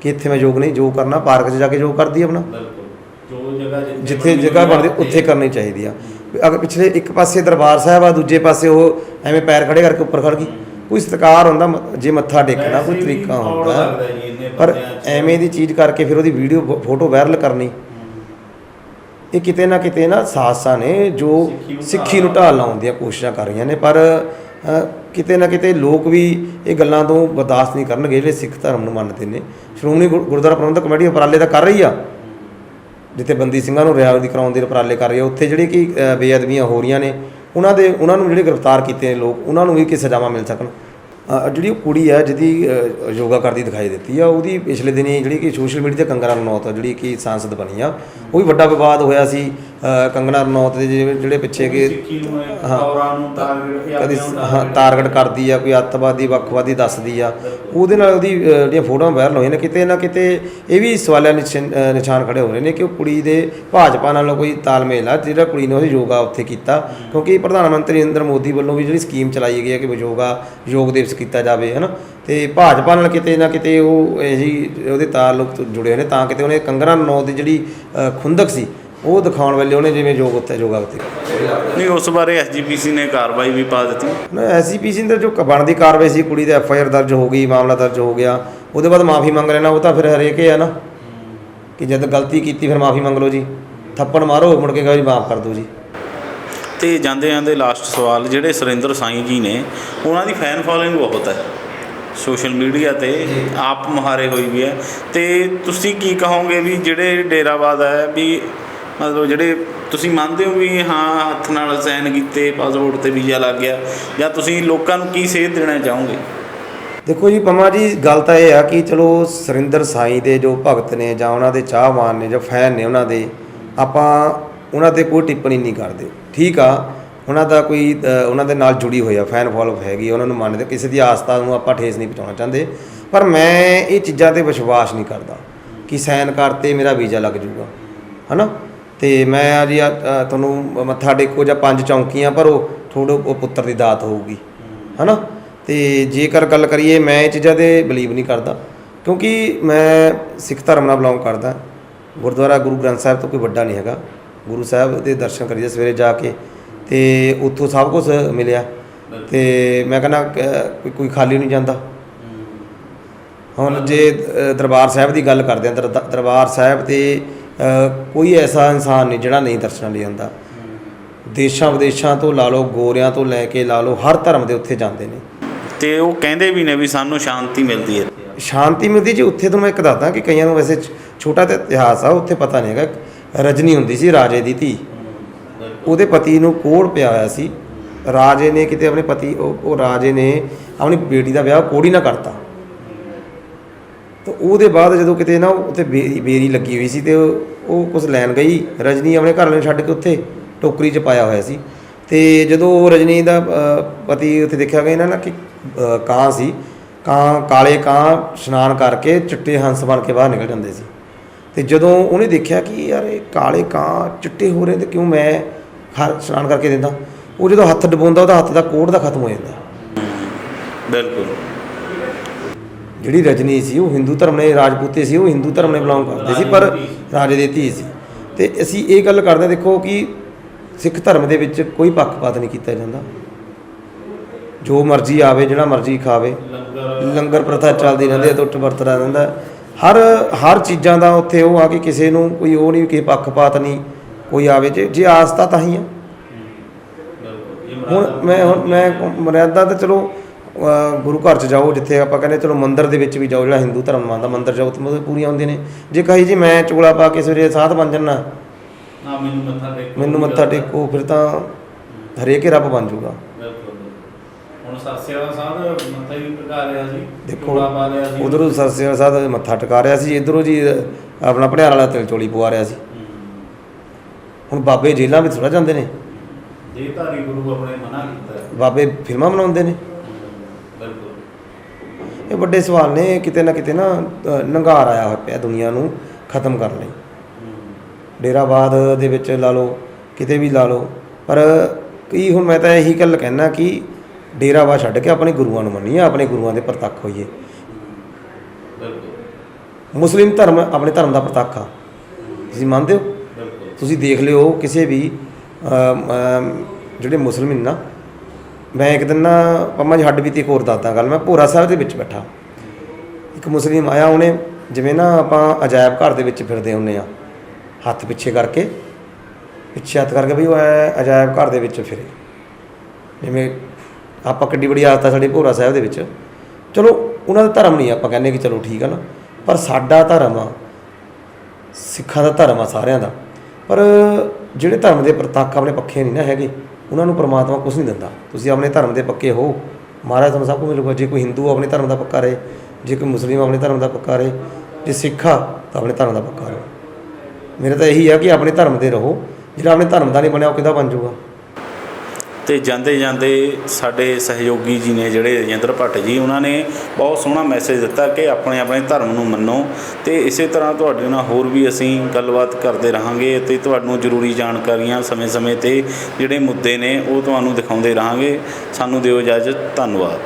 ਕਿ ਇੱਥੇ ਮੈਂ ਯੋਗ ਨਹੀਂ ਯੋਗ ਕਰਨਾ ਪਾਰਕ 'ਚ ਜਾ ਕੇ ਯੋਗ ਕਰਦੀ ਆਪਣਾ। ਜਿੱਥੇ ਜਗ੍ਹਾ ਬਣਦੀ ਉੱਥੇ ਕਰਨੀ ਚਾਹੀਦੀ ਆ। ਅਗਰ ਪਿਛਲੇ ਇੱਕ ਪਾਸੇ ਦਰਬਾਰ ਸਾਹਿਬ ਆ ਦੂਜੇ ਪਾਸੇ ਉਹ ਐਵੇਂ ਪੈਰ ਖੜੇ ਕਰਕੇ ਉੱਪਰ ਖੜ ਗਈ। ਕੋਈ ਸਤਿਕਾਰ ਹੁੰਦਾ ਜੇ ਮੱਥਾ ਟੇਕਣਾ ਕੋਈ ਤਰੀਕਾ ਹੁੰਦਾ। ਪਰ। ਐਵੇਂ ਦੀ ਚੀਜ਼ ਕਰਕੇ ਫਿਰ ਉਹਦੀ ਵੀਡੀਓ ਫੋਟੋ ਵਾਇਰਲ ਕਰਨੀ। ਇਹ ਕਿਤੇ ਨਾ ਕਿਤੇ ਨਾ ਸਾਸਾਂ ਨੇ ਜੋ ਸਿੱਖੀ ਨੂੰ ਢਾਲ ਲਾਉਣ ਦੀਆਂ ਕੋਸ਼ਿਸ਼ਾਂ ਕਰ ਰਹੀਆਂ ਨੇ ਪਰ ਕਿਤੇ ਨਾ ਕਿਤੇ ਲੋਕ ਵੀ ਇਹ ਗੱਲਾਂ ਤੋਂ ਬਰਦਾਸ਼ਤ ਨਹੀਂ ਕਰਨਗੇ ਜਿਹੜੇ ਸਿੱਖ ਧਰਮ ਨੂੰ ਮੰਨਦੇ ਨੇ। ਸ਼੍ਰੋਮਣੀ ਗੁਰ- ਗੁਰਦੁਆਰਾ ਪ੍ਰਬੰਧਕ ਕਮੇਟੀ ਉਪਰਾਲੇ ਤਾਂ ਕਰ ਰਹੀ ਆ ਜਿੱਥੇ ਬੰਦੀ ਸਿੰਘਾਂ ਨੂੰ ਰਿਹਾਈ ਕਰਾਉਣ ਦੇ ਉਪਰਾਲੇ ਕਰ ਰਹੀ ਹੈ ਉੱਥੇ ਜਿਹੜੀ ਕਿ ਬੇਅਦਬੀਆਂ ਹੋ ਰਹੀਆਂ ਨੇ ਉਹਨਾਂ ਦੇ ਉਹਨਾਂ ਨੂੰ ਜਿਹੜੇ ਗ੍ਰਿਫਤਾਰ ਕੀਤੇ ਨੇ ਲੋਕ ਉਹਨਾਂ ਨੂੰ ਵੀ ਕਿ ਸਜ਼ਾਵਾਂ ਮਿਲ ਸਕਣ। ਜਿਹੜੀ ਉਹ ਕੁੜੀ ਹੈ ਜਿਹਦੀ ਅ, ਯੋਗਾ ਕਰਦੀ ਦਿਖਾਈ ਦਿੱਤੀ ਆ ਉਹਦੀ ਪਿਛਲੇ ਦਿਨੀ ਜਿਹੜੀ ਕਿ ਸੋਸ਼ਲ ਮੀਡੀਆ ਤੇ ਕੰਗਨਾ ਰਣੌਤ ਜਿਹੜੀ ਕਿ ਸਾਂਸਦ ਬਣੀ ਆ ਉਹ ਵੀ ਵੱਡਾ ਵਿਵਾਦ ਹੋਇਆ ਸੀ। ਅ, ਕੰਗਨਾ ਰਣੌਤ ਦੇ ਜਿਹੜੇ ਜਿਹੜੇ ਪਿੱਛੇ ਕਿ ਹਾਂ। ਔਰਾਂ ਨੂੰ ਕਦੀ ਹਾਂ ਟਾਰਗੇਟ ਕਰਦੀ ਆ ਕੋਈ ਅੱਤਵਾਦੀ ਵੱਖਵਾਦੀ ਦੱਸਦੀ ਆ। ਉਹਦੇ ਨਾਲ ਉਹਦੀ ਜਿਹੜੀਆਂ ਫੋਟੋਆਂ ਵਾਇਰਲ ਹੋਈਆਂ ਨੇ ਕਿਤੇ ਨਾ ਕਿਤੇ ਇਹ ਵੀ ਸਵਾਲਿਆ ਨਿਸ਼ਾਨ ਖੜੇ ਹੋ ਰਹੇ ਨੇ ਕਿ ਉਹ ਕੁੜੀ ਦੇ ਭਾਜਪਾ ਨਾਲ ਕੋਈ ਤਾਲਮੇਲ ਆ ਜਿਹੜਾ ਕੁੜੀ ਨੇ ਉਹਦੀ ਯੋਗਾ ਉੱਥੇ ਕੀਤਾ। ਕਿਉਂਕਿ ਪ੍ਰਧਾਨ ਮੰਤਰੀ ਨਰਿੰਦਰ ਮੋਦੀ ਵੱਲੋਂ ਵੀ ਜਿਹੜੀ ਸਕੀਮ ਚਲਾਈ ਗਈ ਹੈ ਕਿ ਯੋਗਾ ਯੋਗ ਦਿਵਸ ਕੀਤਾ ਜਾਵੇ ਹਨਾ? ਤੇ ਭਾਜਪਾ ਨਾਲ ਕਿਤੇ ਨਾ ਕਿਤੇ ਉਹ ਇਹੀ ਉਹਦੇ ਤਾਲੁਕ ਜੁੜੇ ਹੋਏ ਨੇ ਤਾਂ ਕਿਤੇ ਉਹਨੇ ਕੰਗਨਾ ਰਣੌਤ ਦੀ ਜਿਹੜੀ ਖੁੰਦਕ ਸੀ ਉਹ ਦਿਖਾਉਣ ਵੇਲੇ ਉਹਨੇ ਜਿਵੇਂ ਯੋਗ ਉੱਤੇ ਯੋਗਾ ਉੱਤੇ ਨਹੀਂ ਉਸ ਬਾਰੇ ਐਸਜੀਪੀਸੀ ਨੇ ਕਾਰਵਾਈ ਵੀ ਪਾ ਦਿੱਤੀ। ਨਾ ਐਸਜੀਪੀਸੀ ਦੇ ਜੋ ਬਣਦੀ ਕਾਰਵਾਈ ਸੀ ਕੁੜੀ ਦੇ ਐਫ ਆਈ ਆਰ ਦਰਜ ਹੋ ਗਈ ਮਾਮਲਾ ਦਰਜ ਹੋ ਗਿਆ। ਉਹਦੇ ਬਾਅਦ ਮਾਫੀ ਮੰਗ ਲੈਣਾ ਉਹ ਤਾਂ ਫਿਰ ਹਰੇਕ ਹੀ ਆ ਨਾ। ਕਿ ਜਦ ਗਲਤੀ ਕੀਤੀ ਫਿਰ ਮਾਫੀ ਮੰਗ ਲਓ ਜੀ। ਥੱਪੜ ਮਾਰੋ ਮੁੜ ਕੇ ਕਹੋ ਜੀ ਮਾਫ ਕਰ ਦਿਓ ਜੀ। ਤੇ ਜਾਂਦੇ ਜਾਂਦੇ ਲਾਸਟ ਸਵਾਲ ਜਿਹੜੇ ਸੁਰਿੰਦਰ ਸਾਈਂ ਜੀ ਨੇ ਉਹਨਾਂ ਦੀ ਫੈਨ ਫੋਲੋਇੰਗ ਬਹੁਤ ਹੈ। ਸੋਸ਼ਲ ਮੀਡੀਆ ਤੇ ਆਪ ਮੁਹਾਰੇ ਹੋਈ ਵੀ ਹੈ। ਤੇ ਤੁਸੀਂ ਕੀ ਕਹੋਗੇ ਵੀ ਜਿਹੜੇ ਡੇਰਾਵਾਦ ਹੈ ਵੀ ਮਤਲਬ ਜਿਹੜੇ ਤੁਸੀਂ ਮੰਨਦੇ ਹੋ ਵੀ ਹਾਂ ਹੱਥ ਨਾਲ ਸਾਈਨ ਕੀਤੇ ਪਾਸਪੋਰਟ ਤੇ ਵੀਜ਼ਾ ਲੱਗ ਗਿਆ, ਜਾਂ ਤੁਸੀਂ ਲੋਕਾਂ ਨੂੰ ਕੀ ਸੇਧ ਦੇਣਾ ਚਾਹੋਗੇ? ਦੇਖੋ ਜੀ, ਪੰਮਾ ਜੀ, ਗੱਲ ਤਾਂ ਇਹ ਆ ਕਿ ਚਲੋ ਸੁਰਿੰਦਰ ਸਾਈਂ ਦੇ ਜੋ ਭਗਤ ਨੇ ਜਾਂ ਉਹਨਾਂ ਦੇ ਚਾਹਵਾਨ ਨੇ, ਜੋ ਫੈਨ ਨੇ ਉਹਨਾਂ ਦੇ, ਆਪਾਂ ਉਹਨਾਂ ਤੇ ਕੋਈ ਟਿੱਪਣੀ ਨਹੀਂ ਕਰਦੇ। ਠੀਕ ਆ, ਉਹਨਾਂ ਦਾ ਕੋਈ ਉਹਨਾਂ ਦੇ ਨਾਲ ਜੁੜੀ ਹੋਈ ਆ, ਫੈਨ ਫੋਲੋ ਹੈਗੀ, ਉਹਨਾਂ ਨੂੰ ਮੰਨਦੇ, ਕਿਸੇ ਦੀ ਆਸਥਾ ਨੂੰ ਆਪਾਂ ਠੇਸ ਨਹੀਂ ਪਹੁੰਚਾਉਣਾ ਚਾਹੁੰਦੇ। ਪਰ ਮੈਂ ਇਹ ਚੀਜ਼ਾਂ ਤੇ ਵਿਸ਼ਵਾਸ ਨਹੀਂ ਕਰਦਾ ਕਿ ਸਾਈਨ ਕਰਤੇ ਮੇਰਾ ਵੀਜ਼ਾ ਲੱਗ ਜਾਊਗਾ। ਹਨਾ? ਤੇ ਮੈਂ ਜੀ ਆ- ਅ, ਤੁਹਾਨੂੰ ਮੱਥਾ ਟੇਕੋ ਜਾਂ ਪੰਜ ਚੌਂਕੀਆਂ ਭਰੋ ਤੁਹਾਡੇ ਉਹ ਪੁੱਤਰ ਦੀ ਦਾਤ ਹੋਊਗੀ। ਹਨਾ? ਤੇ ਜੇਕਰ ਗੱਲ ਕਰੀਏ ਮੈਂ ਇਹ ਚੀਜ਼ਾਂ ਤੇ ਬਲੀਵ ਨਹੀਂ ਕਰਦਾ। ਕਿਉਂਕਿ ਮੈਂ ਸਿੱਖ ਧਰਮ ਨਾਲ ਬਿਲੋਂਗ ਕਰਦਾ। ਗੁਰਦੁਆਰਾ ਗੁਰੂ ਗ੍ਰੰਥ ਸਾਹਿਬ ਤੋਂ ਕੋਈ ਵੱਡਾ ਨਹੀਂ ਹੈਗਾ। ਗੁਰੂ ਸਾਹਿਬ ਦੇ ਦਰਸ਼ਨ ਕਰੀਏ ਸਵੇਰੇ ਜਾ ਕੇ ਤੇ ਉੱਥੋਂ ਸਭ ਕੁਝ ਮਿਲਿਆ। ਤੇ ਮੈਂ ਕਹਿੰਦਾ ਕੋਈ- ਖਾਲੀ ਨਹੀਂ ਜਾਂਦਾ। ਹੁਣ ਜੇ ਅ, ਦਰਬਾਰ ਸਾਹਿਬ ਦੀ ਗੱਲ ਕਰਦੇ ਆ ਦਰ- ਦਰਬਾਰ ਸਾਹਿਬ ਤੇ ਕੋਈ ਐਸਾ ਇਨਸਾਨ ਨਹੀਂ ਜਿਹੜਾ ਨਹੀਂ ਦਰਸ਼ਨਾਂ ਲਈ ਆਉਂਦਾ ਦੇਸ਼ਾਂ ਵਿਦੇਸ਼ਾਂ ਤੋਂ ਲਾ ਲਓ ਗੋਰਿਆਂ ਤੋਂ ਲੈ ਕੇ ਲਾ ਲਓ ਹਰ ਧਰਮ ਦੇ ਉੱਥੇ ਜਾਂਦੇ ਨੇ। ਤੇ ਉਹ ਕਹਿੰਦੇ ਵੀ ਨੇ ਵੀ ਸਾਨੂੰ ਸ਼ਾਂਤੀ ਮਿਲਦੀ ਹੈ। ਸ਼ਾਂਤੀ ਮਿਲਦੀ ਜੀ ਉੱਥੇ ਤੁਹਾਨੂੰ ਮੈਂ ਇੱਕ ਦੱਸਦਾ ਕਿ ਕਈਆਂ ਨੂੰ ਵੈਸੇ ਛੋਟਾ ਤੇ ਇਤਿਹਾਸ ਆ ਉੱਥੇ ਪਤਾ ਨਹੀਂ ਹੈਗਾ ਰਜਨੀ ਹੁੰਦੀ ਸੀ ਰਾਜੇ ਦੀ ਧੀ। ਉਹਦੇ ਪਤੀ ਨੂੰ ਕੋੜ ਪਿਆ ਹੋਇਆ ਸੀ। ਰਾਜੇ ਨੇ ਕਿਤੇ ਆਪਣੇ ਪਤੀ ਉਹ ਉਹ ਰਾਜੇ ਨੇ ਆਪਣੀ ਬੇਟੀ ਦਾ ਵਿਆਹ ਕੋੜੀ ਨਾਲ ਕਰਤਾ। ਤਾਂ ਉਹਦੇ ਬਾਅਦ ਜਦੋਂ ਕਿਤੇ ਨਾ ਉੱਥੇ ਬੇਰੀ ਬੇਰੀ ਲੱਗੀ ਹੋਈ ਸੀ ਤੇ ਉਹ ਉਹ ਕੁਝ ਲੈਣ ਗਈ। ਰਜਨੀ ਆਪਣੇ ਘਰ ਵਾਲੇ ਨੂੰ ਛੱਡ ਕੇ ਉੱਥੇ ਟੋਕਰੀ 'ਚ ਪਾਇਆ ਹੋਇਆ ਸੀ। ਤੇ ਜਦੋਂ ਉਹ ਰਜਨੀ ਦਾ ਪਤੀ ਉੱਥੇ ਦੇਖਿਆ ਗਿਆ ਇਹਨਾਂ ਨਾ ਕਿ ਕਾਂ ਸੀ, ਕਾਂ, ਕਾਲੇ ਕਾਂ ਇਸ਼ਨਾਨ ਕਰਕੇ ਚਿੱਟੇ ਹੰਸ ਬਣ ਕੇ ਬਾਹਰ ਨਿਕਲ ਜਾਂਦੇ ਸੀ। ਤੇ ਜਦੋਂ ਉਹਨੇ ਦੇਖਿਆ ਕਿ ਯਾਰ ਇਹ ਕਾਲੇ ਕਾਂ ਚਿੱਟੇ ਹੋ ਰਹੇ ਤੇ ਕਿਉਂ ਮੈਂ ਹਰ ਇਸ਼ਨਾਨ ਕਰਕੇ ਦਿੰਦਾ? ਉਹ ਜਦੋਂ ਹੱਥ ਡਬੋਂਦਾ, ਉਹਦਾ ਹੱਥ ਦਾ ਕੋਟ ਦਾ ਖਤਮ ਹੋ ਜਾਂਦਾ। ਬਿਲਕੁਲ। ਜਿਹੜੀ ਰਜਨੀ ਸੀ ਉਹ ਹਿੰਦੂ ਧਰਮ ਨੇ ਰਾਜਪੂਤੇ ਸੀ ਉਹ ਹਿੰਦੂ ਧਰਮ ਨੇ ਬਿਲੋਂਗ ਕਰਦੇ ਸੀ ਪਰ ਰਾਜੇ ਦੀ ਧੀ ਸੀ। ਤੇ ਅਸੀਂ ਇਹ ਗੱਲ ਕਰਦੇ ਦੇਖੋ ਕਿ ਸਿੱਖ ਧਰਮ ਦੇ ਵਿੱਚ ਕੋਈ ਪੱਖਪਾਤ ਨਹੀਂ ਕੀਤਾ ਜਾਂਦਾ। ਜੋ ਮਰਜ਼ੀ ਆਵੇ ਜਿਹੜਾ ਮਰਜ਼ੀ ਖਾਵੇ ਲੰਗਰ ਪ੍ਰਥਾ ਚੱਲਦੀ ਰਹਿੰਦੀ ਹੈ ਟੁੱਟ ਵਰਤਦਾ ਰਹਿੰਦਾ। ਹਰ ਹਰ ਚੀਜ਼ਾਂ ਦਾ ਉੱਥੇ ਉਹ ਆ ਕਿ ਕਿਸੇ ਨੂੰ ਕੋਈ ਉਹ ਨਹੀਂ ਕਿਸੇ ਪੱਖਪਾਤ ਨਹੀਂ ਕੋਈ ਆਵੇ। ਜੇ ਜੇ ਆਸਤਾ ਤਾਂ ਹੀ ਆ। ਹੁਣ ਮੈਂ ਹੁਣ ਮੈਂ ਮਰਿਆਦਾ ਤਾਂ ਚਲੋ ਗੁਰੂ ਘਰ ਚ ਜਾਓ ਜਿੱਥੇ ਆਪਾਂ ਕਹਿੰਦੇ ਚਲੋ ਮੰਦਿਰ ਦੇ ਵਿੱਚ ਵੀ ਜਾਓ ਜਿਹੜਾ ਹਿੰਦੂ ਧਰਮ ਮੰਨਦਾ ਮੰਦਿਰ ਜਾਓ ਤੇ ਮਤਲਬ ਪੂਰੀਆਂ ਹੁੰਦੀਆਂ ਨੇ। ਜੇ ਕਹੀ ਜੀ ਮੈਂ ਚੋਲਾ ਪਾ ਕੇ ਸਵੇਰੇ ਸਾਧ ਬਣ ਜੰਨਾ ਨਾ ਮੈਨੂੰ ਮੱਥਾ ਟੇਕੋ ਮੈਨੂੰ ਮੱਥਾ ਟੇਕੋ ਫਿਰ ਤਾਂ ਹਰੇਕ ਹੀ ਰੱਬ ਬਣ ਜਾਊਗਾ। ਬਿਲਕੁਲ ਹੁਣ ਸਰਸੇ ਵਾਲਾ ਸਾਹਿਬ ਮੱਥਾ ਵੀ ਟਿਕਾ ਰਿਹਾ ਸੀ ਦੇਖੋ ਉਧਰੋਂ ਸਾਹਿਬ ਮੱਥਾ ਟਿਕਾ ਰਿਹਾ ਸੀ ਇਧਰੋਂ ਜੀ ਆਪਣਾ ਭੜਿਆਰ ਵਾਲਾ ਤਿਲ ਚੋਲੀ ਪਵਾ ਰਿਹਾ ਸੀ। ਹੁਣ ਬਾਬੇ ਜੇਲ੍ਹਾਂ ਵਿੱਚ ਥੋੜਾ ਜਾਂਦੇ ਨੇ। ਦੇਹਧਾਰੀ ਗੁਰੂ ਆਪਣੇ ਮਨਾ ਕੀਤਾ। ਬਾਬੇ ਫਿਲਮਾਂ ਬਣਾਉਂਦੇ ਨੇ। ਇਹ ਵੱਡੇ ਸਵਾਲ ਨੇ ਕਿਤੇ ਨਾ ਕਿਤੇ ਨਾ ਨੰਗਾਰ ਆਇਆ ਹੋਇਆ ਪਿਆ ਦੁਨੀਆ ਨੂੰ ਖਤਮ ਕਰਨ ਲਈ। ਡੇਰਾਬਾਦ ਦੇ ਵਿੱਚ ਲਾ ਲਓ ਕਿਤੇ ਵੀ ਲਾ ਲਓ ਪਰ ਕੀ ਹੁਣ ਮੈਂ ਤਾਂ ਇਹੀ ਗੱਲ ਕਹਿਣਾ ਕਿ ਡੇਰਾਬਾਦ ਛੱਡ ਕੇ ਆਪਣੇ ਗੁਰੂਆਂ ਨੂੰ ਮੰਨੀਏ ਆਪਣੇ ਗੁਰੂਆਂ ਦੇ ਪ੍ਰਤੱਖ ਹੋਈਏ। ਮੁਸਲਿਮ ਧਰਮ ਆਪਣੇ ਧਰਮ ਦਾ ਪ੍ਰਤੱਖ ਆ। ਤੁਸੀਂ ਮੰਨਦੇ ਹੋ? ਤੁਸੀਂ ਦੇਖ ਲਿਓ ਕਿਸੇ ਵੀ ਜਿਹੜੇ ਮੁਸਲਮਾਨ ਨਾ ਮੈਂ ਇੱਕ ਦਿਨ ਨਾ ਪੰਮਾ ਜੀ ਹੱਡ ਬੀਤੀ ਇੱਕ ਹੋਰ ਦੱਸਦਾ ਗੱਲ, ਮੈਂ ਭੋਰਾ ਸਾਹਿਬ ਦੇ ਵਿੱਚ ਬੈਠਾ। ਇੱਕ ਮੁਸਲਿਮ ਆਇਆ ਉਹਨੇ, ਜਿਵੇਂ ਨਾ ਆਪਾਂ ਅਜਾਇਬ ਘਰ ਦੇ ਵਿੱਚ ਫਿਰਦੇ ਹੁੰਨੇ ਆ ਹੱਥ ਪਿੱਛੇ ਕਰਕੇ, ਪਿੱਛੇ ਹੱਥ ਕਰਕੇ ਵੀ ਉਹ ਐਂ ਅਜਾਇਬ ਘਰ ਦੇ ਵਿੱਚ ਫਿਰੇ। ਜਿਵੇਂ ਆਪਾਂ ਕਿੱਡੀ ਬੜੀ ਆਦਤ ਆ ਸਾਡੇ ਭੋਰਾ ਸਾਹਿਬ ਦੇ ਵਿੱਚ। ਚਲੋ, ਉਹਨਾਂ ਦਾ ਧਰਮ ਨਹੀਂ ਆਪਾਂ ਕਹਿੰਦੇ ਕਿ ਚਲੋ ਠੀਕ ਆ ਨਾ, ਪਰ ਸਾਡਾ ਧਰਮ ਆ, ਸਿੱਖਾਂ ਦਾ ਧਰਮ ਆ ਸਾਰਿਆਂ ਦਾ। ਪਰ ਜਿਹੜੇ ਧਰਮ ਦੇ ਪ੍ਰਤੱਖ ਆਪਣੇ ਪੱਖੇ ਨਹੀਂ ਨਾ ਹੈਗੇ ਉਹਨਾਂ ਨੂੰ ਪ੍ਰਮਾਤਮਾ ਕੁਝ ਨਹੀਂ ਦਿੰਦਾ। ਤੁਸੀਂ ਆਪਣੇ ਧਰਮ ਦੇ ਪੱਕੇ ਹੋ। ਮਹਾਰਾਜ ਤੁਹਾਨੂੰ ਸਭ ਕੁਝ ਮਿਲੂਗਾ। ਜੇ ਕੋਈ ਹਿੰਦੂ ਆਪਣੇ ਧਰਮ ਦਾ ਪੱਕਾ ਰਹੇ, ਜੇ ਕੋਈ ਮੁਸਲਿਮ ਆਪਣੇ ਧਰਮ ਦਾ ਪੱਕਾ ਰਹੇ, ਜੇ ਸਿੱਖ ਆ, ਤਾਂ ਆਪਣੇ ਧਰਮ ਦਾ ਪੱਕਾ ਰਹੋ। ਮੇਰਾ ਤਾਂ ਇਹੀ ਆ ਕਿ ਆਪਣੇ ਧਰਮ ਦੇ ਰਹੋ। ਜਿਹੜਾ ਆਪਣੇ ਧਰਮ ਦਾ ਨਹੀਂ ਬਣਿਆ, ਉਹ ਕਿੱਦਾਂ ਬਣ ਜਾਊਗਾ? ਤੇ ਜਾਂਦੇ ਜਾਂਦੇ ਸਾਡੇ ਸਹਿਯੋਗੀ ਜੀ ਨੇ ਜਿਹੜੇ ਰਜਿੰਦਰ ਭੱਟ ਜੀ, ਉਹਨਾਂ ਨੇ ਬਹੁਤ ਸੋਹਣਾ ਮੈਸੇਜ ਦਿੱਤਾ ਕਿ ਆਪਣੇ ਆਪਣੇ ਧਰਮ ਨੂੰ ਮੰਨੋ ਤੇ ਇਸੇ ਤਰ੍ਹਾਂ ਤੁਹਾਡੇ ਨਾਲ ਹੋਰ ਵੀ ਅਸੀਂ ਗੱਲਬਾਤ ਕਰਦੇ ਰਹਾਂਗੇ ਤੇ ਤੁਹਾਨੂੰ ਜ਼ਰੂਰੀ ਜਾਣਕਾਰੀਆਂ ਸਮੇਂ-ਸਮੇਂ ਤੇ ਜਿਹੜੇ ਮੁੱਦੇ ਨੇ ਉਹ ਤੁਹਾਨੂੰ ਦਿਖਾਉਂਦੇ ਰਹਾਂਗੇ। ਸਾਨੂੰ ਦਿਓ ਇਜਾਜ਼ਤ, ਧੰਨਵਾਦ।